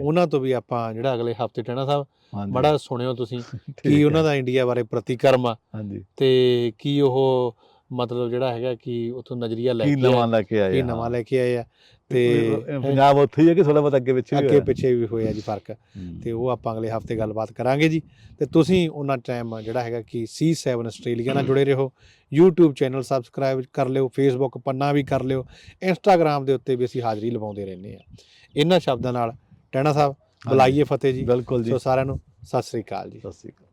ਉਹਨਾਂ ਤੋਂ ਵੀ ਆਪਾਂ ਜਿਹੜਾ ਅਗਲੇ ਹਫ਼ਤੇ ਟੈਣਾ ਸਾਹਿਬ ਬੜਾ ਸੁਣਿਓ ਤੁਸੀਂ ਕੀ। ਉਹਨਾਂ ਦਾ ਇੰਡੀਆ ਬਾਰੇ ਪ੍ਰਤੀਕਰਮ ਆ। ਹਾਂਜੀ। ਤੇ ਕੀ ਉਹ ਮਤਲਬ ਜਿਹੜਾ ਹੈਗਾ ਕਿ ਉਥੋਂ ਨਜ਼ਰੀਆ ਲੈ ਕੀ ਕੇ ਨਵਾਂ ਲੈ ਕੇ ਆਏ ਕੀ ਹਾਂ। ਨਵਾਂ ਲੈ ਕੇ ਆਏ ਆ ਤੇ ਪੰਜਾਬ ਉੱਥੇ ਹੀ ਹੈ ਕਿ ਥੋੜਾ ਬਹੁਤ ਅੱਗੇ ਪਿੱਛੇ ਵੀ ਅੱਗੇ? ਪਿੱਛੇ ਵੀ ਹੋਇਆ ਜੀ ਫ਼ਰਕ। ਤੇ ਉਹ ਆਪਾਂ ਅਗਲੇ ਹਫ਼ਤੇ ਗੱਲਬਾਤ ਕਰਾਂਗੇ ਜੀ। ਤੇ ਤੁਸੀਂ ਉਹਨਾਂ ਟਾਈਮ ਜਿਹੜਾ ਹੈਗਾ ਕਿ C7 ਆਸਟ੍ਰੇਲੀਆ ਨਾਲ ਜੁੜੇ ਰਹੋ। YouTube ਚੈਨਲ ਸਬਸਕ੍ਰਾਈਬ ਕਰ ਲਿਓ Facebook ਪੰਨਾ ਵੀ ਕਰ ਲਿਓ Instagram ਦੇ ਉੱਤੇ ਵੀ ਅਸੀਂ ਹਾਜ਼ਰੀ ਲਵਾਉਂਦੇ ਰਹਿੰਦੇ ਆ ਇਹਨਾਂ ਸ਼ਬਦਾਂ ਨਾਲ ਟੈਣਾ ਸਾਹਿਬ ਬੁਲਾਈਏ ਫਤਿਹ ਜੀ। ਬਿਲਕੁਲ ਜੀ। ਸੋ ਸਾਰਿਆਂ ਨੂੰ ਸਤਿ ਸ੍ਰੀ ਅਕਾਲ ਜੀ। ਸਤਿ ਸ਼੍ਰੀ ਅਕਾਲ।